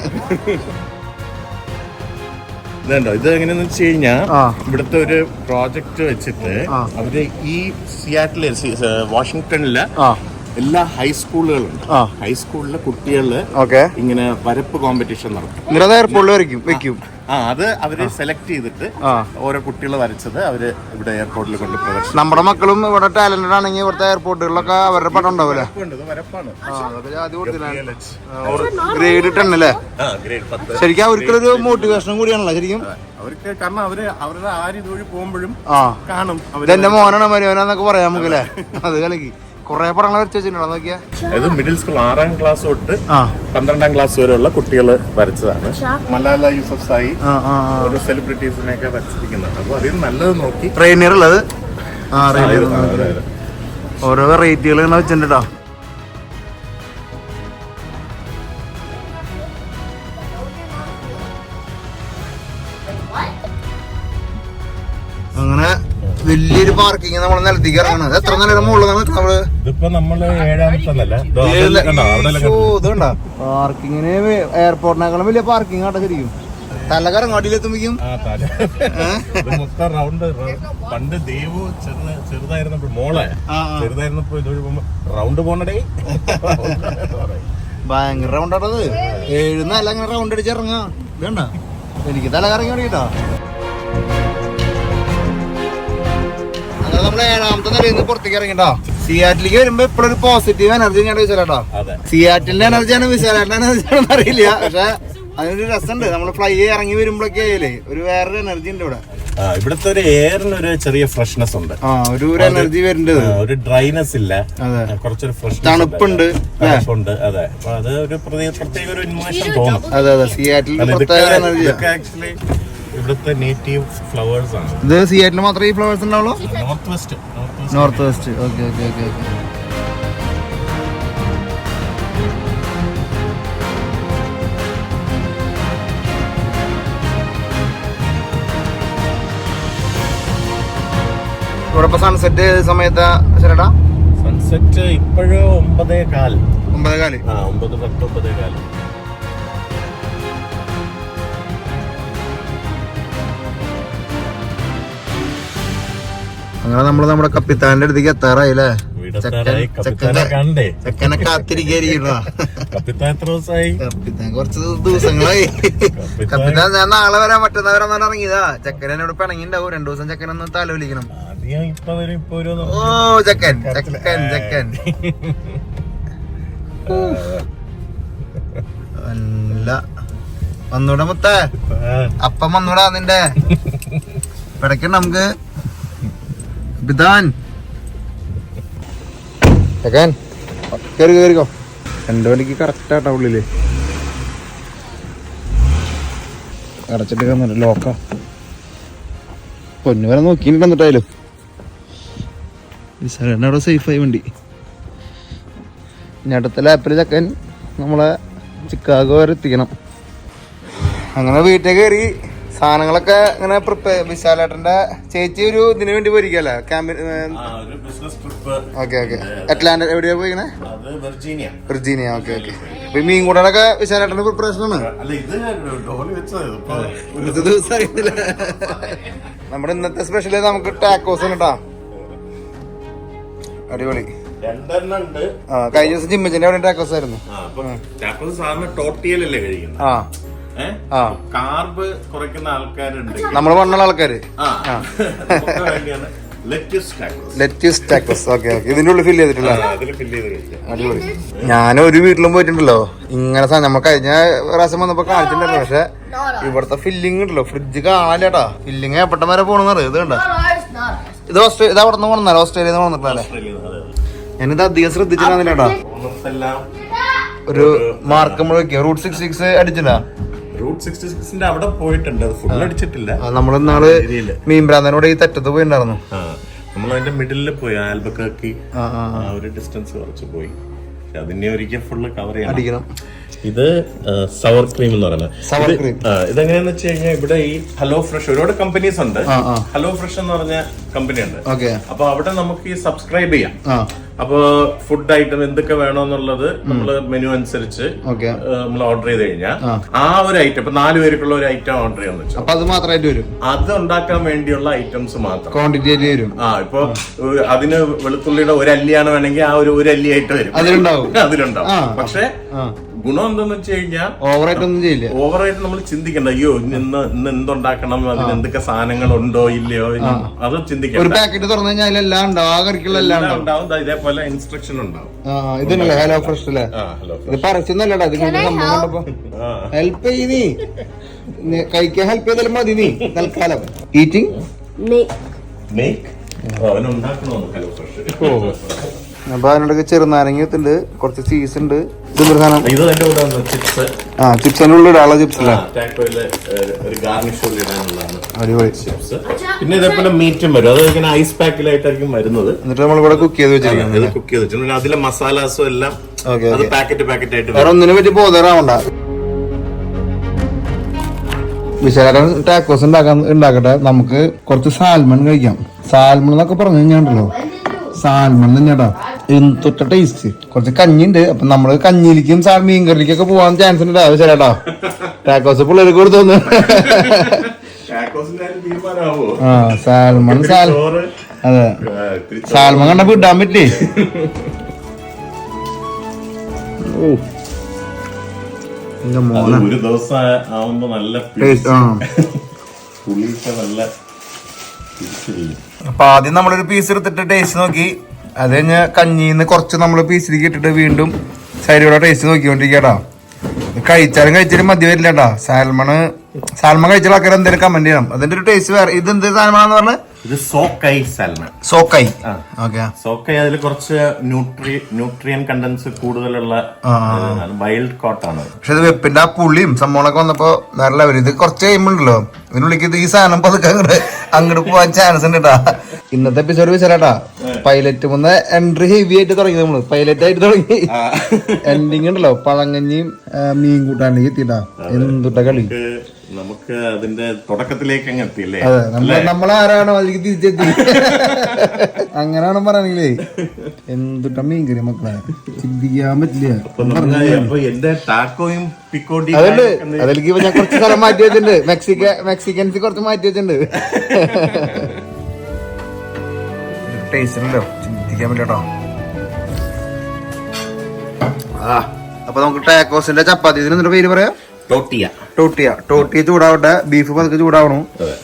Speaker 2: ഇതുണ്ടോ? ഇത് എങ്ങനെയാന്ന് വെച്ച് കഴിഞ്ഞാ ഇവിടുത്തെ ഒരു പ്രോജക്റ്റ് വെച്ചിട്ട്. അവർ ഈ സിയാറ്റിലെ വാഷിങ്ടണിലെ എല്ലാ ഹൈസ്കൂളുകളുണ്ട് ഹൈസ്കൂളിലെ
Speaker 1: കുട്ടികളിൽ
Speaker 2: ഇങ്ങനെ വരപ്പ് കോമ്പറ്റീഷൻ നടത്തും.
Speaker 1: എയർപോർട്ടിൽ വരയ്ക്കും വെക്കും.
Speaker 3: ആ അത് അവർ സെലക്ട് ചെയ്തിട്ട് ഓരോ കുട്ടികൾ വരച്ചത് അവർ ഇവിടെ എയർപോർട്ടിൽ കൊണ്ട് പ്രദർശിപ്പിക്കും
Speaker 1: നമ്മുടെ മക്കളും ഇവിടെ ടാലന്റഡ് ആണെങ്കിൽ ഇവിടുത്തെ എയർപോർട്ടുകളിലൊക്കെ അവരുടെ പടം ഉണ്ടാവില്ലേ
Speaker 3: വരപ്പാണ്.
Speaker 1: ഗ്രേഡ് ടെൻ അല്ലേ? ശരിക്കും അവർക്കൊരു മോട്ടിവേഷനും കൂടിയാണല്ലോ ശരിക്കും.
Speaker 3: അവർക്ക് കാരണം അവർ അവരുടെ ആര് ഇതുവഴി പോകുമ്പോഴും കാണും
Speaker 1: എന്റെ മോനാണ് മരുവനാന്നൊക്കെ പറയാം നമുക്കല്ലേ? അത്. കലക്കി കൊറേ പടങ്ങൾ വരച്ച് വെച്ചിട്ടുണ്ടോ. നോക്കിയാ.
Speaker 3: ഇത് മിഡിൽ സ്കൂൾ ആറാം ക്ലാസ് തൊട്ട്
Speaker 1: ആ.
Speaker 3: പന്ത്രണ്ടാം ക്ലാസ് വരെയുള്ള കുട്ടികൾ വരച്ചതാണ്. മലാല യൂസഫ് സായി
Speaker 1: ആ ആ.
Speaker 3: ഓരോ സെലിബ്രിറ്റീസിനെയൊക്കെ വരച്ചിരിക്കുന്നത് അപ്പൊ അതിൽ നല്ലത് നോക്കി.
Speaker 1: ട്രെയിനർ ഉള്ളത്. ഓരോ വെറൈറ്റികൾ ഇങ്ങനെ വെച്ചിട്ടുണ്ടോ അങ്ങനെ വലിയൊരു പാർക്കിങ് നമ്മൾ നിലത്തേക്ക് ഇറങ്ങണം എത്ര നല്ല മുകളിലാണ് നമ്മൾ
Speaker 3: ഇതിപ്പോ നമ്മൾ ഏഴാമത്തെ നില.
Speaker 1: പാർക്കിങ്ങിന് എയർപോർട്ടിനേക്കാളും വലിയ പാർക്കിംഗ് ആട്ടെ ശരിക്കും? തല കറങ്ങാട്ടിലെത്തുമ്പോഴേക്കും
Speaker 3: ആ, തല. ഇത് റൗണ്ട് പണ്ട് ദേവു ചെറു ചെറുതായിരുന്നപ്പോ മോളെ. ചെറുതായിരുന്നപ്പോ ഇതുവഴി റൗണ്ട് പോണടേ.
Speaker 1: ഭയങ്കര റൗണ്ട് ആട്ടത് എഴുന്നല്ല നില അങ്ങനെ റൗണ്ട് അടിച്ചിറങ്ങാ വേണ്ട എനിക്ക് തല കറങ്ങി തുടങ്ങിട്ടാ. നമ്മൾ ഏഴാമത്തെ നിലയിൽ പുറത്തേക്ക് ഇറങ്ങിട്ടോ. സിയാറ്റിലേക്ക് വരുമ്പോ ഇപ്പോഴൊരു പോസിറ്റീവ് എനർജി ഞാൻ വിശാലാട്ടോ.
Speaker 3: അതെ.
Speaker 1: സിയാറ്റിലിന്റെ എനർജിയാണ് വിശാലാട്ടിന്റെ എനർജിയാണെന്ന് അറിയില്ല. പക്ഷെ അതിനൊരു രസമുണ്ട്. നമ്മൾ ഫ്ലൈ ഇറങ്ങി വരുമ്പോഴൊക്കെ ഒരു വേറൊരു എനർജി ഉണ്ട് ഇവിടെ.
Speaker 3: ആ, ഇവിടുത്തെ ഒരു എയറിന് ഒരു ചെറിയ ഫ്രഷ്നെസ് ഉണ്ട്.
Speaker 1: ആ ഒരു എനർജി വരുന്നുണ്ട്
Speaker 3: ഒരു ഡ്രൈനെസ് ഇല്ല. കുറച്ചൊരു ഫ്രഷ്
Speaker 1: തണുപ്പുണ്ട്,
Speaker 3: തണുപ്പുണ്ട് അതെ. അപ്പൊ അത് ഒരു പ്രത്യേക ഒരു ഉന്മേഷം തോന്നും.
Speaker 1: അതെ അതെ. സിയാറ്റിൽ
Speaker 3: എനർജി ആക്ച്വലി ഇവിടുത്തെ നേറ്റീവ് ഫ്ലവേഴ്സ് ആണ്.
Speaker 1: ഇത് സിയാറ്റിൽ മാത്രമേ ഈ ഫ്ലവേഴ്സ് ഉണ്ടാവുള്ളൂ?
Speaker 3: North west north
Speaker 1: west okay okay okay okay ഇവിടെ സൺസെറ്റ് സമയത്ത് ശരിടാ?
Speaker 3: സൺസെറ്റ് ഇപ്പോഴും ഒമ്പതേ കാൽ.
Speaker 1: ഒമ്പതേ കാൽ.
Speaker 3: ആ ഒമ്പത് പത്ത് ഒമ്പതേ കാൽ
Speaker 1: അങ്ങനെ നമ്മൾ നമ്മുടെ കപ്പിത്താന്റെ അടുത്തേക്ക് എത്താറായി. അല്ലേ
Speaker 3: വീടെത്താറായി
Speaker 1: ചെക്കൻ-
Speaker 3: കണ്ടേ.
Speaker 1: ചെക്കനെ കാത്തിരിക്കായിരിക്കണ
Speaker 3: കപ്പിത്താൻ
Speaker 1: കുറച്ച് ദിവസങ്ങളായി. കപ്പിത്താൻ ഞാൻ നാളെ വരാൻ മറ്റന്നാ വരാൻ പറഞ്ഞ് ഇറങ്ങിയതാ. ചെക്കൻ എന്നോട് പിണങ്ങിണ്ടാവും. രണ്ടു ദിവസം
Speaker 3: വരും ഇപ്പൊ ഒരു
Speaker 1: ഓ ചെക്കൻ ചെക്കൻ ചെക്കൻ. അല്ല വന്നൂടെ മുത്ത. അപ്പം വന്നൂടാ നിന്റെ. ഇടയ്ക്ക് നമുക്ക് പിതാൻ ചെക്കൻ കേറി കേറിക്കോ രണ്ടു മണിക്ക് കറക്റ്റ് ആട്ടാ ഉള്ളിൽ. അടച്ചിട്ട് കന്നിട്ട് ലോക്ക പൊന്നു വരെ നോക്കിയിട്ട് എന്നിട്ടായാലും. വിശാലന്റെ അവിടെ സേഫായി വണ്ടി. ഇനി അടുത്ത ലാപ്പിൽ ചക്കൻ നമ്മളെ ചിക്കാഗോ വരെ എത്തിക്കണം. അങ്ങനെ വീട്ടിൽ കയറി. സാധനങ്ങളൊക്കെ ഇങ്ങനെ പ്രിപ്പയർ വിശാലേട്ടന്റെ ചേച്ചി ഒരു ഇതിനു വേണ്ടി പോയിരിക്കല്ലേ ക്യാമ്പിന് ഓക്കെ ഓക്കെ അറ്റ്ലാന്റ എവിടെയാ പോയിക്കണേ?
Speaker 3: വെർജീനിയ
Speaker 1: ഓക്കെ ഓക്കെ മീൻ കൂടാനൊക്കെ വിശാലേട്ടന്റെ പ്രിപ്പറേഷൻ ആണ്. നമ്മുടെ ഇന്നത്തെ സ്പെഷ്യൽ നമുക്ക് ടാക്കോസ് ആണ് കേട്ടാ അടിപൊളി. കഴിഞ്ഞ ദിവസം ജിമ്മിച്ചിന്റെ അവിടെ ടാക്കോസ് ആയിരുന്നു.
Speaker 3: ടോട്ടിയലല്ലേ കഴിക്കുന്നത്?
Speaker 1: ആ.
Speaker 3: കാർബ് കുറയ്ക്കുന്ന ആൾക്കാരുണ്ട്.
Speaker 1: നമ്മൾ വണ്ണുള്ള ആൾക്കാര്. ഇതിന്റെ ഉള്ളിൽ ഫില്ല് ചെയ്തിട്ടില്ല
Speaker 3: അതിൽ ഫില്ല്
Speaker 1: അടിപൊളി. ഞാൻ ഒരു വീട്ടിലും പോയിട്ടുണ്ടല്ലോ ഇങ്ങനെ സാധനം നമ്മൾ കഴിഞ്ഞ പ്രാവശ്യം വന്നപ്പോ കാണിച്ചിട്ടുണ്ടല്ലോ പക്ഷെ ഇവിടുത്തെ ഫില്ലിംഗ് ഉണ്ടല്ലോ. ഫ്രിഡ്ജ് കാണാലേട്ടാ ഫില്ലിംഗ് എപ്പട്ടം വരെ പോണെന്ന് ഇത് കണ്ട? ഇത് ഓസ്ട്രേലിയ ഇത് അവിടെ നിന്ന് കൊണ്ടുവന്നല്ലേ ഓസ്ട്രേലിയ
Speaker 3: അതെ.
Speaker 1: ഞാനിത് അധികം ശ്രദ്ധിച്ചിട്ടാ ഒരു മാർക്ക് നമ്മൾ വെക്കുക റൂട്ട് സിക്സ് സിക്സ് അടിച്ചില്ല?
Speaker 3: റൂട്ട് സിക്സ്റ്റി സിക്സിന്റെ അവിടെ പോയിട്ടുണ്ട്. അത് ഫുൾ അടിച്ചിട്ടില്ല.
Speaker 1: നമ്മൾ ഇന്നാൾ ഏരിയയിൽ. ഈ തെറ്റത്ത് പോയിട്ടുണ്ടായിരുന്നു
Speaker 3: ആ നമ്മൾ അതിന്റെ മിഡിലിൽ പോയി ആൽബക്കാക്കി
Speaker 1: ആ
Speaker 3: ഒരു ഡിസ്റ്റൻസ് കുറച്ച് പോയി. പക്ഷെ അതിനെ ഒരിക്കൽ ഫുള്ള് കവർ ചെയ്യണം.
Speaker 1: അടിക്കണം.
Speaker 3: ഇത് സവർ ക്രീം എന്ന് പറയുന്നത്. ഇതെങ്ങനെയാന്ന് വെച്ച് കഴിഞ്ഞാൽ ഇവിടെ ഈ ഹലോ ഫ്രഷ് ഒരുപാട് കമ്പനീസ് ഉണ്ട്. ഹലോ ഫ്രഷ് എന്ന് പറഞ്ഞ കമ്പനി ഉണ്ട്.
Speaker 1: ഓക്കെ.
Speaker 3: അപ്പൊ അവിടെ നമുക്ക് ഈ സബ്സ്ക്രൈബ് ചെയ്യാം. അപ്പൊ ഫുഡ് ഐറ്റം എന്തൊക്കെ വേണോന്നുള്ളത് നമ്മൾ മെനു അനുസരിച്ച് നമ്മൾ ഓർഡർ ചെയ്ത് കഴിഞ്ഞാൽ
Speaker 1: ആ.
Speaker 3: ഒരു ഐറ്റം ഇപ്പൊ നാല് പേർക്കുള്ള ഒരു ഐറ്റം ഓർഡർ ചെയ്യാന്ന് വെച്ചാൽ
Speaker 1: അത് മാത്രമായിട്ട് വരും?
Speaker 3: അത് ഉണ്ടാക്കാൻ വേണ്ടിയുള്ള ഐറ്റംസ് മാത്രം.
Speaker 1: ക്വാണ്ടിറ്റി വരും?
Speaker 3: ആ ഇപ്പൊ അതിന് വെളുത്തുള്ളിയുടെ ഒരു അല്ലിയാണ് വേണമെങ്കിൽ ആ ഒരു ഒരു അല്ലി ആയിട്ട് വരും.
Speaker 1: അതിലുണ്ടാവും. <laughs>
Speaker 3: അതിലുണ്ടാവും. പക്ഷെ ഗുണം എന്താന്ന് വെച്ച് കഴിഞ്ഞാൽ
Speaker 1: ഓവറായിട്ട് ഒന്നും ചെയ്യില്ല.
Speaker 3: ഓവറായിട്ട് നമ്മൾ ചിന്തിക്കണ്ട. അയ്യോ ഇന്ന് ഇന്ന് എന്തുണ്ടാക്കണം? അതിന് എന്തൊക്കെ സാധനങ്ങൾ ഉണ്ടോ ഇല്ലയോ അത്
Speaker 1: ഒരു പാക്കറ്റ് തുറന്നു കഴിഞ്ഞാൽ എല്ലാം ഉണ്ടാവും. ആ കറിക്കുള്ള എല്ലാം ഉണ്ടാവും.
Speaker 3: ഇതേപോലെ ഇൻസ്ട്രക്ഷൻ ഉണ്ടാവും.
Speaker 1: ആ ഇതല്ലേ? ഹലോ ഫ്രഷ് അല്ലേ ഇത് പരസ്യൊന്നല്ലടാ. ഇത് സംഭവം ഹെൽപ്പ് ചെയ്യ് നീ. കഴിക്കാൻ ഹെൽപ്പ് ചെയ്താലും മതി നീ. തൽക്കാലം. Eating
Speaker 4: make
Speaker 3: make അവനുണ്ടാക്കണോ? Hello fresh.
Speaker 1: അപ്പൊ ചെറുനാരങ്ങ ഉണ്ട് കുറച്ച് ചീസ് ഉണ്ട്.
Speaker 3: ഇത് പ്രധാനം കൂടെ ചിപ്സ്
Speaker 1: ആ ചിപ്സിന്റെ ഉള്ളിൽ ഇടാനുള്ള ചിപ്സ് അല്ലേ?
Speaker 3: ടാക്കോയിൽ ഒരു ഗാർണിഷ് ഉള്ളിൽ ഇടാനുള്ളതാണ്
Speaker 1: അടിപൊളി.
Speaker 3: ചിപ്സ് പിന്നെ ഇതേപോലെ മീറ്റും വരും. അത് ഇങ്ങനെ ഐസ് പാക്കിലായിട്ടായിരിക്കും വരുന്നത്.
Speaker 1: എന്നിട്ട് നമ്മൾ ഇവിടെ കുക്ക് ചെയ്ത് വെച്ചിരിക്കുന്നത്
Speaker 3: കുക്ക് ചെയ്ത് വെച്ചിട്ടുണ്ട്. അതിലെ മസാലാസും എല്ലാം അത് പാക്കറ്റ് പാക്കറ്റ് ആയിട്ട്
Speaker 1: വേറെ ഒന്നിനെ പറ്റി ബോധറാവണ്ട വിശാലം ടാക്കോസ് ഉണ്ടാക്കാൻ ഉണ്ടാക്കട്ടെ. നമുക്ക് കുറച്ച് സാൽമൺ കഴിക്കാം. സാൽമൺ എന്നൊക്കെ പറഞ്ഞു കഴിഞ്ഞാണ്ടല്ലോ. സാൽമൺ തന്നെടാ. എന്തൊട്ട ടേസ്റ്റ് കുറച്ച് കഞ്ഞിണ്ട്. അപ്പൊ നമ്മൾ കഞ്ഞിയിലേക്കും സാൽ മീൻ കറിയിലേക്കൊക്കെ പോവാൻ ചാൻസ് ഉണ്ട് ചേട്ടാ ടാക്കോസ് പിള്ളേർക്ക് കൊടുത്തോന്ന്. ആ സാൽമൺ സാൽ അതെ. സാൽമൺ കണ്ടപ്പോ ഇടാൻ പറ്റില്ലേ ഓ.
Speaker 3: അത് ഒരു ദിവസം ആവുമ്പോ നല്ല
Speaker 1: പുളിയിട്ട
Speaker 3: പുളിയൊക്കെ നല്ല.
Speaker 1: അപ്പൊ ആദ്യം നമ്മളൊരു പീസ് എടുത്തിട്ട് ടേസ്റ്റ് നോക്കി. അത് കഴിഞ്ഞ കഞ്ഞിന്ന് കുറച്ച് നമ്മൾ പീസിലേക്ക് ഇട്ടിട്ട് വീണ്ടും ശരീരയുടെ ടേസ്റ്റ് നോക്കിക്കൊണ്ടിരിക്കട്ടാ കഴിച്ചാലും കഴിച്ചാലും മതി വരില്ല കേട്ടാ സാൽമണ് സാൽമൺ കഴിച്ചാൽ ആൾക്കാർ എന്തെങ്കിലും കമന്റ് ചെയ്യണം. അതിന്റെ ഒരു ടേസ്റ്റ് വേറെ. ഇത് എന്ത് സാൽമണെന്ന് പറഞ്ഞ?
Speaker 3: ഇത് സോക്കൈ സാൽമൺ.
Speaker 1: സോക്കൈ. ഓക്കെ.
Speaker 3: സോക്കൈ അതിൽ കുറച്ച് ന്യൂട്രി ന്യൂട്രിയൻ കണ്ടൻസ് കൂടുതലുള്ള വൈൽഡ് കോട്ടാണ്.
Speaker 1: പക്ഷെ ഇത് വെപ്പിന്റെ ആ പുളിയും സംഭവങ്ങളൊക്കെ വന്നപ്പോ വേറെ ലെവൽ ഇത് കുറച്ച് കഴിയുമ്പോണ്ടല്ലോ ഇതിനുള്ളിലേക്ക് ഇത് ഈ സാധനം പതുക്കെ അങ്ങോട്ട് അങ്ങോട്ട് പോവാൻ ചാൻസ് ഉണ്ട് കേട്ടാ ഇന്നത്തെ എപ്പിസോഡ് വെച്ചാലാട്ടാ പൈലറ്റ് മുന്ന എൻട്രി ഹെവി ആയിട്ട് തുടങ്ങി നമ്മൾ. പൈലറ്റ് ആയിട്ട് തുടങ്ങി. എൻഡിങ് ഉണ്ടല്ലോ. പഴങ്ങഞ്ഞിയും മീൻ കൂട്ടാണ്ടെങ്കിൽ എത്തിട്ടാ എന്തുട്ട കളി?
Speaker 3: നമുക്ക് അതിന്റെ തുടക്കത്തിലേക്ക് അങ്ങ് എത്തിയില്ലേ?
Speaker 1: നമ്മൾ നമ്മളാരാണോ അതിലേക്ക് തിരിച്ചെത്തി? അങ്ങനെയാണോ പറയണെങ്കിലേ. എന്തുട്ട മീൻ കറി മക്കളെ? ചിന്തിക്കാൻ പറ്റില്ല.
Speaker 3: എന്റെ ടാക്കോയും
Speaker 1: പിക്കോട്ടിയും അതിലേക്ക് ഞാൻ കുറച്ച് സ്ഥലം മാറ്റി വെച്ചിട്ടുണ്ട്. മെക്സിക്ക മെക്സിക്കൻസ് കുറച്ച് മാറ്റി വെച്ചിട്ടുണ്ട്. <laughs> ടേസ്റ്റ് ഉണ്ടല്ലോ ചിന്തിക്കാൻ പറ്റട്ടോ ആ അപ്പൊ നമുക്ക് ടാക്കോസിന്റെ ചപ്പാത്തി ഇതിന് പേര് പറയാം?
Speaker 3: ടോട്ടിയ
Speaker 1: ടോട്ടിയ ടോട്ടിയ ചൂടാവട്ടെ. ബീഫ് പതുക്കെ ചൂടാവണം.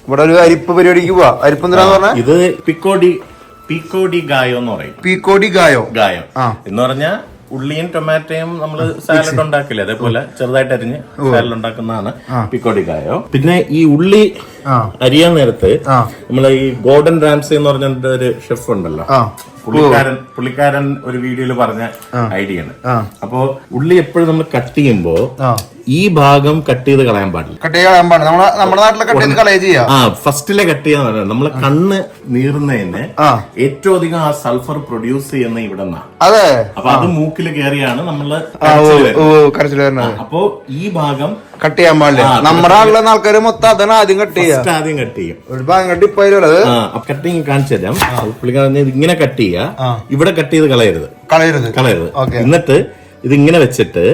Speaker 1: ഇവിടെ ഒരു അരിപ്പ് പരിപാടിക്ക് പോവാ. അരിപ്പ് എന്തിനാന്ന് പറഞ്ഞാ?
Speaker 3: ഇത് പിക്കോടി പീക്കോടി ഗായോ എന്ന് പറയും.
Speaker 1: പീക്കോടി ഗായോ
Speaker 3: ഗായം
Speaker 1: ആ.
Speaker 3: എന്ന് പറഞ്ഞാ ഉള്ളിയും ടൊമാറ്റോയും നമ്മൾ സാലഡ് ഉണ്ടാക്കില്ല? അതേപോലെ ചെറുതായിട്ട് അരിഞ്ഞ് സാലഡ് ഉണ്ടാക്കുന്നതാണ് പിക്കോടി ഗായോ പിന്നെ ഈ ഉള്ളി അരിയാൻ നേരത്ത്
Speaker 1: ആ.
Speaker 3: നമ്മളെ ഈ ഗോൾഡൻ റാംസി എന്ന് പറഞ്ഞ ഒരു ഷെഫ് ഉണ്ടല്ലോ. പുള്ളിക്കാരൻ പുള്ളിക്കാരൻ ഒരു വീഡിയോയിൽ പറഞ്ഞ ഐഡിയ ആണ്. അപ്പോ ഉള്ളി എപ്പോഴും നമ്മൾ കട്ട് ചെയ്യുമ്പോ ഈ ഭാഗം കട്ട് ചെയ്ത് കളയാൻ പാടില്ല.
Speaker 1: കട്ട് ചെയ്യാൻ പാടില്ല. നമ്മളെ നമ്മുടെ നാട്ടിലെ കട്ട് ചെയ്ത് കളയ ചെയ്യാം.
Speaker 3: ആ ഫസ്റ്റിലെ കട്ട് ചെയ്യാൻ പറഞ്ഞത് നമ്മളെ കണ്ണ് നീറുന്നതിന് ഏറ്റവും അധികം ആ സൾഫർ പ്രൊഡ്യൂസ് ചെയ്യുന്ന ഇവിടെ നിന്നാണ്
Speaker 1: അതെ.
Speaker 3: അപ്പൊ അത് മൂക്കിൽ കയറിയാണ്
Speaker 1: നമ്മൾ. കരച്ചിൽ വരുന്നത്.
Speaker 3: അപ്പോ ഈ ഭാഗം
Speaker 1: കട്ട് ചെയ്യാൻ പാടില്ല. നമ്മുടെ നാട്ടിലെ ആൾക്കാർ മൊത്തം അതാണ് ആദ്യം കട്ട്
Speaker 3: ചെയ്യുക ആദ്യം കട്ട് ചെയ്യും.
Speaker 1: ഒരു ഭാഗം കട്ട് ഇപ്പൊ
Speaker 3: കട്ടിങ് കാണിച്ചു തരാം. പുള്ളിക്കാരൻ ഇങ്ങനെ കട്ട്. ചെയ്യുക ഇവിടെ കട്ട് ചെയ്ത് കളയരുത്.
Speaker 1: കളയരുത്.
Speaker 3: കളയരുത്.
Speaker 1: ഓക്കേ.
Speaker 3: എന്നിട്ട് ഇത് ഇങ്ങനെ വെച്ചിട്ട്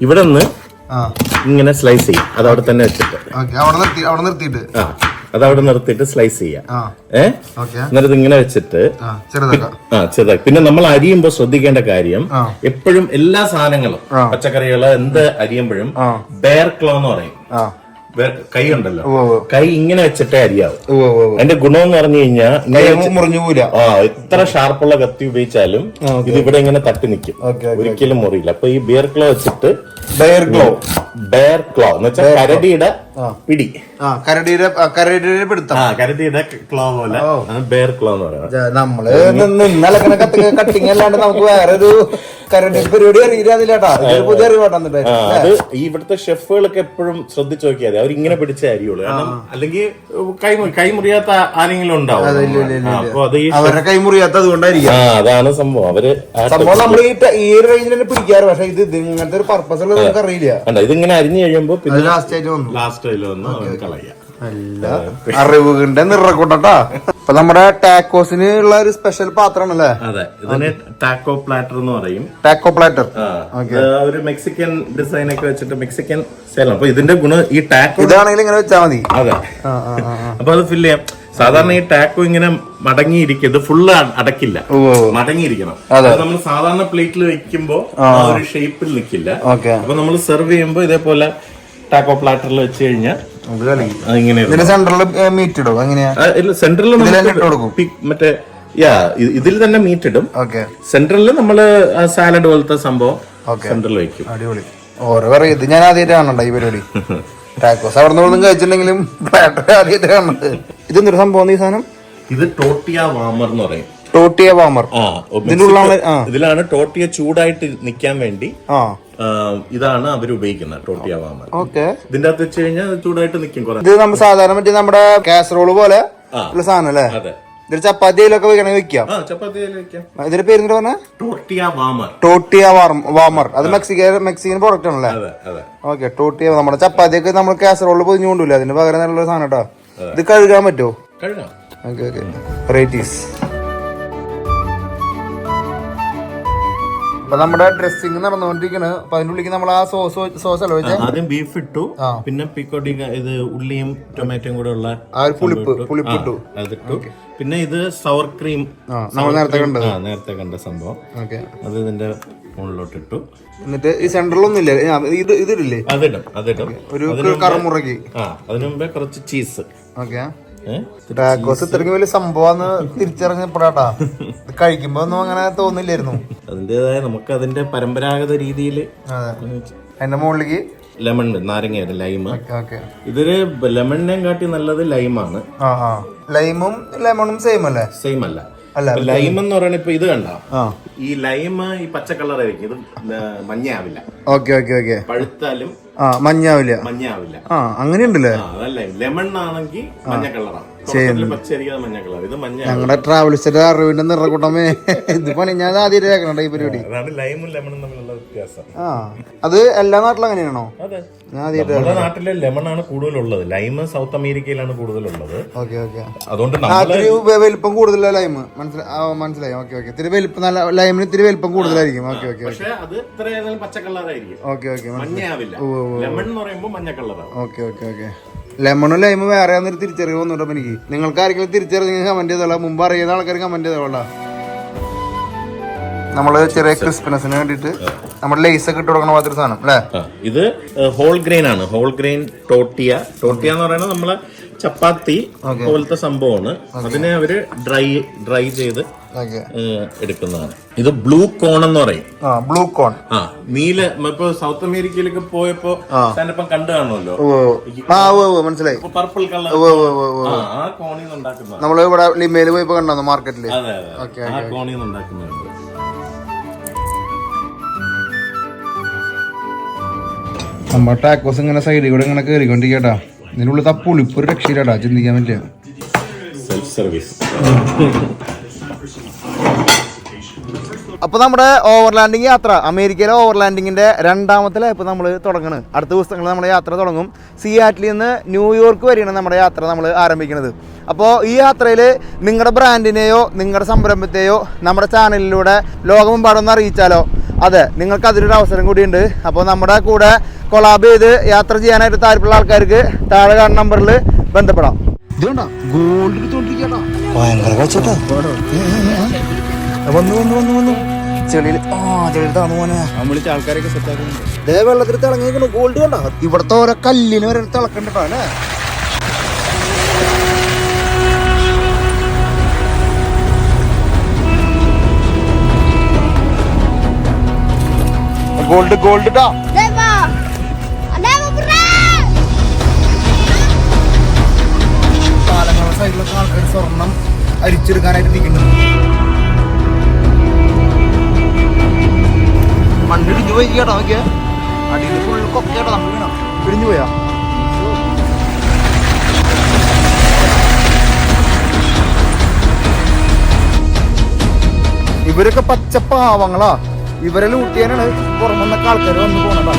Speaker 3: ഇവിടെ നിന്ന് ഇങ്ങനെ സ്ലൈസ് ചെയ്യും. അത് അവിടെ തന്നെ വെച്ചിട്ട്.
Speaker 1: അവിടെ നിർത്തി അവിടെ നിർത്തിയിട്ട്.
Speaker 3: ആ. അത് അവിടെ നിർത്തിയിട്ട് സ്ലൈസ് ചെയ്യാം. ഏ? എന്നിട്ട് ഇങ്ങനെ വെച്ചിട്ട്
Speaker 1: ആ ചെറുതാക്കി.
Speaker 3: പിന്നെ നമ്മൾ അരിയുമ്പോൾ ശ്രദ്ധിക്കേണ്ട കാര്യം എപ്പോഴും എല്ലാ സാധനങ്ങളും. പച്ചക്കറികൾ എന്ത് അരിയുമ്പോഴും. ബെയർ ക്ലോ എന്ന് പറയും. കൈ ഉണ്ടല്ലോ. കൈ ഇങ്ങനെ വെച്ചിട്ടേ അരിയാവും. അതിന്റെ ഗുണം എന്ന് പറഞ്ഞു കഴിഞ്ഞാൽ
Speaker 1: മുറിഞ്ഞു പോല
Speaker 3: ആ എത്ര ഷാർപ്പുള്ള കത്തി ഉപയോഗിച്ചാലും ഇത് ഇവിടെ ഇങ്ങനെ തട്ടി നിൽക്കും ഒരിക്കലും മുറിയില്ല. അപ്പൊ ഈ ബിയർ ക്ലോ വെച്ചിട്ട്
Speaker 1: ഡയർ ഗ്ലോ
Speaker 3: ബെയർ ക്ലോ എന്ന് വെച്ചാൽ കരടിയുടെ പിടി.
Speaker 1: ആ കരടിയുടെ കരടിയുടെ പിടുത്തം.
Speaker 3: ആ കരടിയുടെ ക്ലോ പോലെ. ബെയർ ക്ലോ എന്ന് പറയുന്നത്.
Speaker 1: നമ്മൾ ഇന്നലെ കട്ടിങ് അല്ലാണ്ട് നമുക്ക് വേറെ ഒരു കരടി പരിപാടി അറിയില്ലാതില്ലാട്ടാ പുതിയ അറിവാട്ടാ
Speaker 3: അത് ഇവിടുത്തെ ഷെഫുകളൊക്കെ എപ്പോഴും ശ്രദ്ധിച്ചു നോക്കിയാൽ അവർ ഇങ്ങനെ പിടിച്ച അരിയുള്ളൂ. കാരണം അല്ലെങ്കിൽ കൈ കൈ മുറിയാത്ത ആരെങ്കിലും ഉണ്ടാവും. അപ്പൊ അത്
Speaker 1: അവരുടെ കൈ മുറിയാത്ത അതുകൊണ്ടായിരിക്കും
Speaker 3: ആ അതാണ് സംഭവം. അവർ
Speaker 1: സംഭവം നമ്മൾ ഈ ഒരു റേഞ്ചിൽ തന്നെ പിടിക്കാറ്. പക്ഷെ ഇത് ഇങ്ങനത്തെ ഒരു പർപ്പസ് ഉള്ളത് നമുക്ക് അറിയില്ല
Speaker 3: കണ്ടോ ഇതിങ്ങനെ അരിഞ്ഞു കഴിയുമ്പോ
Speaker 1: അത്
Speaker 3: പിന്നെ
Speaker 1: ലാസ്റ്റ് ആയിട്ട് വന്നു.
Speaker 3: ലാസ്റ്റ് അതിൽ വന്ന്. അത് കളയാം.
Speaker 1: അറിവുകളുടെ നിറക്കൂട്ടാ അപ്പൊ നമ്മുടെ ടാക്കോസിന് ഉള്ള ഒരു സ്പെഷ്യൽ പാത്രമാണല്ലേ?
Speaker 3: അതെ ഇതിന് ടാക്കോ പ്ലാറ്റർ എന്ന് പറയും.
Speaker 1: Taco platter.
Speaker 3: ഒരു മെക്സിക്കൻ ഡിസൈൻ ഒക്കെ വെച്ചിട്ട് മെക്സിക്കൻ സ്റ്റൈലാണ് അപ്പൊ ഇതിന്റെ ഗുണം ഈ ടാക്കോ
Speaker 1: ഇതാണെങ്കിൽ ഇങ്ങനെ വെച്ചാൽ മതി.
Speaker 3: അതെ. അപ്പൊ അത് ഫില്ല് ചെയ്യാം. സാധാരണ ഈ ടാക്കോ ഇങ്ങനെ മടങ്ങിയിരിക്കും ഇത് ഫുള്ള് അടക്കില്ല. മടങ്ങിയിരിക്കണം. നമ്മൾ സാധാരണ പ്ലേറ്റിൽ വെക്കുമ്പോ ആ ഒരു ഷേപ്പിൽ നിൽക്കില്ല അപ്പൊ നമ്മൾ സെർവ് ചെയ്യുമ്പോ ഇതേപോലെ ടാക്കോ പ്ലാറ്ററിൽ വെച്ച് കഴിഞ്ഞാൽ
Speaker 1: സെന്ററിൽ മീറ്റ്
Speaker 3: യാ ഇതിൽ തന്നെ മീറ്റ് ഇടും. സെൻട്രലിൽ നമ്മൾ സാലഡ് പോലത്തെ സംഭവം
Speaker 1: സെന്ററിൽ
Speaker 3: സെൻട്രലിൽ വെക്കും.
Speaker 1: അടിപൊളി. ഓരോ ഇത് ഞാൻ ആദ്യമായിട്ട് കാണണ്ട ഈ പരിപാടി. <laughs> ടാക്കോസ് അവിടെ നിന്ന് കഴിച്ചിട്ടുണ്ടെങ്കിലും ആദ്യമായിട്ട് കാണുന്നത് ഇതെന്തൊരു സംഭവം ഈ സാധനം?
Speaker 3: ഇത് ടോട്ടിയ വാമർ എന്ന് പറയും.
Speaker 1: ടോട്ടിയ വാമർ.
Speaker 3: ഇതിലാണ് ടോട്ടിയ ചൂടായിട്ട് നിൽക്കാൻ വേണ്ടി ഇതാണ് അവർ ഉപയോഗിക്കുന്നത് ടോട്ടിയ വാമർ.
Speaker 1: ഓക്കെ.
Speaker 3: ഇതിന്റെ അകത്ത് വെച്ച് കഴിഞ്ഞാൽ ചൂടായിട്ട് നിക്കും
Speaker 1: ഇത് നമ്മൾ സാധാരണ മറ്റേ നമ്മുടെ കാസറോൾ പോലെ. സാധനം അല്ലേ? ഇതിൽ ചപ്പാത്തിയിലൊക്കെ വേണമെങ്കിൽ വെക്കാം ഇതിന്റെ പേര് പറഞ്ഞ?
Speaker 3: ടോട്ടിയ വാമർ.
Speaker 1: അത് മെക്സിക്കൻ മെക്സിക്കൻ പ്രോഡക്റ്റ് ആണല്ലേ? ഓക്കെ ടോട്ടിയ നമ്മുടെ ചപ്പാത്തിയൊക്കെ നമ്മൾ കാസറോളിൽ പൊതിഞ്ഞുകൊണ്ടില്ല അതിന് പകരം നല്ലൊരു സാധനം കേട്ടോ. ഇത് കഴുകാൻ പറ്റുമോ? Okay okay. വെറൈറ്റീസ് അപ്പൊ നമ്മുടെ ഡ്രസ്സിങ് നടന്നുകൊണ്ടിരിക്കുന്നത് അപ്പൊ അതിന്റെ ഉള്ളിക്ക് നമ്മൾ ആ സോസ് സോസ് അല്ല
Speaker 3: ആദ്യം ബീഫ് ഇട്ടു. പിന്നെ പിക്കോട്ടി ഇത് ഉള്ളിയും ടൊമാറ്റോയും കൂടെ ഉള്ള
Speaker 1: ആ ഒരു പുളിപ്പ് പുളിപ്പ് ഇട്ടു.
Speaker 3: അതിട്ടു. പിന്നെ ഇത് സവർ ക്രീം
Speaker 1: നമ്മൾ നേരത്തെ കണ്ടത്.
Speaker 3: നേരത്തെ കണ്ട സംഭവം.
Speaker 1: ഓക്കെ
Speaker 3: അത് ഇതിന്റെ മുകളിലോട്ട് ഇട്ടു
Speaker 1: എന്നിട്ട് ഈ സെന്ററിലൊന്നുമില്ല ഇത് ഇതിടില്ലേ
Speaker 3: അതിടും അതിടും.
Speaker 1: ഒരു കറമുറക്കി
Speaker 3: ആ അതിനു മുമ്പേ കുറച്ച് ചീസ്
Speaker 1: ഓക്കെ ടാക്കോസ് ഇത്രയ്ക്ക് വലിയ സംഭവമാന്ന് തിരിച്ചറിഞ്ഞപ്പോഴാട്ടാ. കഴിക്കുമ്പോ ഒന്നും അങ്ങനെ തോന്നില്ലായിരുന്നു.
Speaker 3: അതിന്റെതായ നമുക്ക് അതിന്റെ പരമ്പരാഗത രീതിയിൽ
Speaker 1: അതെ. അതിന്റെ മുകളിലേക്ക്?
Speaker 3: ലെമൺ നാരങ്ങ
Speaker 1: ലൈമ്.
Speaker 3: ഇതിൽ ലെമണിനെയും കാട്ടി നല്ലത് ലൈമാണ്.
Speaker 1: ലൈമും ലെമണും സെയിം അല്ലേ?
Speaker 3: സെയിം അല്ല. ലൈം എന്ന് പറയുന്നത് ഇപ്പൊ ഇത് കണ്ട? ഈ ലൈം ഈ പച്ച കളറായിരിക്കും ഇത് മഞ്ഞയാവില്ല.
Speaker 1: Okay okay okay.
Speaker 3: പഴുത്താലും
Speaker 1: ആ മഞ്ഞാവില്ല
Speaker 3: മഞ്ഞാവില്ല
Speaker 1: ആ അങ്ങനെയുണ്ടല്ലേ?
Speaker 3: അതല്ല ലെമൺ ആണെങ്കിൽ മഞ്ഞ കളറാണ്
Speaker 1: ഞങ്ങളുടെ ട്രാവൽസിന്റെ അറിവിന്റെ നിറക്കൂട്ടമേ ഇത് പണി ഞാൻ ആദ്യം കേൾക്കണ ഈ പരിപാടി.
Speaker 3: അതാണ് ലൈമും ലെമണും തമ്മിലുള്ള വ്യത്യാസം.
Speaker 1: ആ അത് എല്ലാ നാട്ടിലും അങ്ങനെയാണോ? ഞാൻ ആദ്യമായിട്ട്
Speaker 3: നമ്മുടെ നാട്ടിലെ ലെമൺ ആണ് കൂടുതലുള്ളത്. ലൈം സൗത്ത് അമേരിക്കയിലാണ് കൂടുതലുള്ളത്.
Speaker 1: Okay okay.
Speaker 3: അതുകൊണ്ട്
Speaker 1: വലിപ്പം കൂടുതലല്ല ലൈം മനസ്സിലായി മനസ്സിലായി. Okay okay. ഇത്തിരി വലിപ്പം നല്ല ലൈമിന് ഇത്തിരി വലിപ്പം കൂടുതലായിരിക്കും. Okay okay okay. ഓക്കെ
Speaker 3: മഞ്ഞയാവില്ല. ലെമൺ എന്ന് പറയുമ്പോൾ മഞ്ഞ കളറാവും
Speaker 1: ഓക്കെ ഓക്കെ. ഓക്കെ ലെമണും ലൈമും വേറെ ആണെന്നൊരു തിരിച്ചറിവ് വന്നിട്ടോ എനിക്ക്. നിങ്ങൾക്ക് ആരെങ്കിലും തിരിച്ചറിഞ്ഞ് കമന്റ് ചെയ്തോളാം. മുമ്പ് അറിയുന്ന ആൾക്കാർ കമന്റ് ചെയ്തോളാം നമ്മൾ ചെറിയ ക്രിസ്പിനെസിന് വേണ്ടിട്ട് നമ്മുടെ ലേസ് ഒക്കെ ഇട്ട് കൊടുക്കണ പാത്രം സാധനം അല്ലേ?
Speaker 3: ഇത് ഹോൾ ഗ്രെയിൻ ആണ്. ഹോൾ ഗ്രെയിൻ ടോട്ടിയ ടോട്ടിയ എന്ന് പറയുന്നത് നമ്മളെ ചപ്പാത്തി പോലത്തെ സംഭവമാണ്. അതിനെ അവർ ഡ്രൈ ഡ്രൈ ചെയ്ത് എടുക്കുന്നതാണ്. ഇത് ബ്ലൂ കോൺ എന്ന് പറയും.
Speaker 1: ആ ബ്ലൂ കോൺ.
Speaker 3: ആ നീല ഇപ്പൊ സൗത്ത് അമേരിക്കയിലൊക്കെ പോയപ്പോ ഞാനിപ്പം കണ്ടു കാണുമല്ലോ.
Speaker 1: ഓ ആ ഓ ഓ മനസ്സിലായി.
Speaker 3: പർപ്പിൾ കളർ ആ കോണിന്ന് കോണിൽ നമ്മൾ ഉണ്ടാക്കുന്നതാണ്.
Speaker 1: നമ്മൾ ഇവിടെ ലിമേൽ പോയപ്പോ കണ്ടോ
Speaker 3: മാർക്കറ്റിൽ? ആ കോണിൽ നിന്ന് ഉണ്ടാക്കുന്നതാണ്.
Speaker 1: നമ്മ ടാക്കോസ് ഇങ്ങനെ സൈഡിൽ കൂടെ ഇങ്ങനെ കയറിക്കൊണ്ടിരിക്കട്ടാ ഇതിനുള്ളിൽ ആ പുളിപ്പൊരു രാജ്യം ചിന്തിക്കാൻ പറ്റില്ല.
Speaker 3: സെൽഫ് സർവീസ് <laughs>
Speaker 1: അപ്പൊ നമ്മുടെ ഓവർലാൻഡിങ് യാത്ര അമേരിക്കയിലെ ഓവർലാൻഡിങ്ങിന്റെ രണ്ടാമത്തെ ലാപ്പ് നമ്മൾ തുടങ്ങണ്. അടുത്ത ദിവസങ്ങളിൽ നമ്മുടെ യാത്ര തുടങ്ങും. സിയാറ്റിൽ നിന്ന് ന്യൂയോർക്ക് വരെയാണ് നമ്മുടെ യാത്ര നമ്മൾ ആരംഭിക്കുന്നത്. അപ്പോൾ ഈ യാത്രയിൽ നിങ്ങളുടെ ബ്രാൻഡിനെയോ നിങ്ങളുടെ സംരംഭത്തെയോ നമ്മുടെ ചാനലിലൂടെ ലോകമെമ്പാടൊന്ന് അറിയിച്ചാലോ? അതെ നിങ്ങൾക്ക് അതിലൊരു അവസരം കൂടിയുണ്ട്. അപ്പോൾ നമ്മുടെ കൂടെ കൊളാബ് ചെയ്ത് യാത്ര ചെയ്യാനായിട്ട് താല്പര്യമുള്ള ആൾക്കാർക്ക് താഴെ കാണുന്ന നമ്പറിൽ ബന്ധപ്പെടാം. ഇതുകൊണ്ടാ ഗോൾഡ് ഭയങ്കര വന്നു വന്നു വന്നു വന്നു. ചെളിയിൽ ആ ആൾക്കാരൊക്കെ സെറ്റാക്കുന്നുണ്ട് ഇതേ വെള്ളത്തിൽ തിളങ്ങിയിരിക്കുന്നു ഗോൾഡ് കണ്ടോ? ഇവിടുത്തെ ഓരോ കല്ലിന് വരെ തിളക്കണ്ടോ അല്ലേ? ഗോൾഡ് ഗോൾഡ് ടാ
Speaker 4: Deva! Deva berat!
Speaker 1: പാലങ്ങളുടെ സൈഡിലൊക്കെ ആൾക്കാർ സ്വർണം അരിച്ചെടുക്കാനായിട്ട് ഇരിക്കുന്നു മണ്ണ് ഇടിഞ്ഞു പോയി കേട്ടോ നോക്കിയ. അടിയിൽ ഫുൾ കൊക്കേട്ടോ നമ്മൾ വീണോ ഇടിഞ്ഞു പോയാ? ഇവരൊക്കെ പച്ചപ്പാവങ്ങളാ ഇവരെ ലൂട്ടിയാനാണ് പുറമെന്നൊക്കെ ആൾക്കാർ വന്ന് പോണതാ.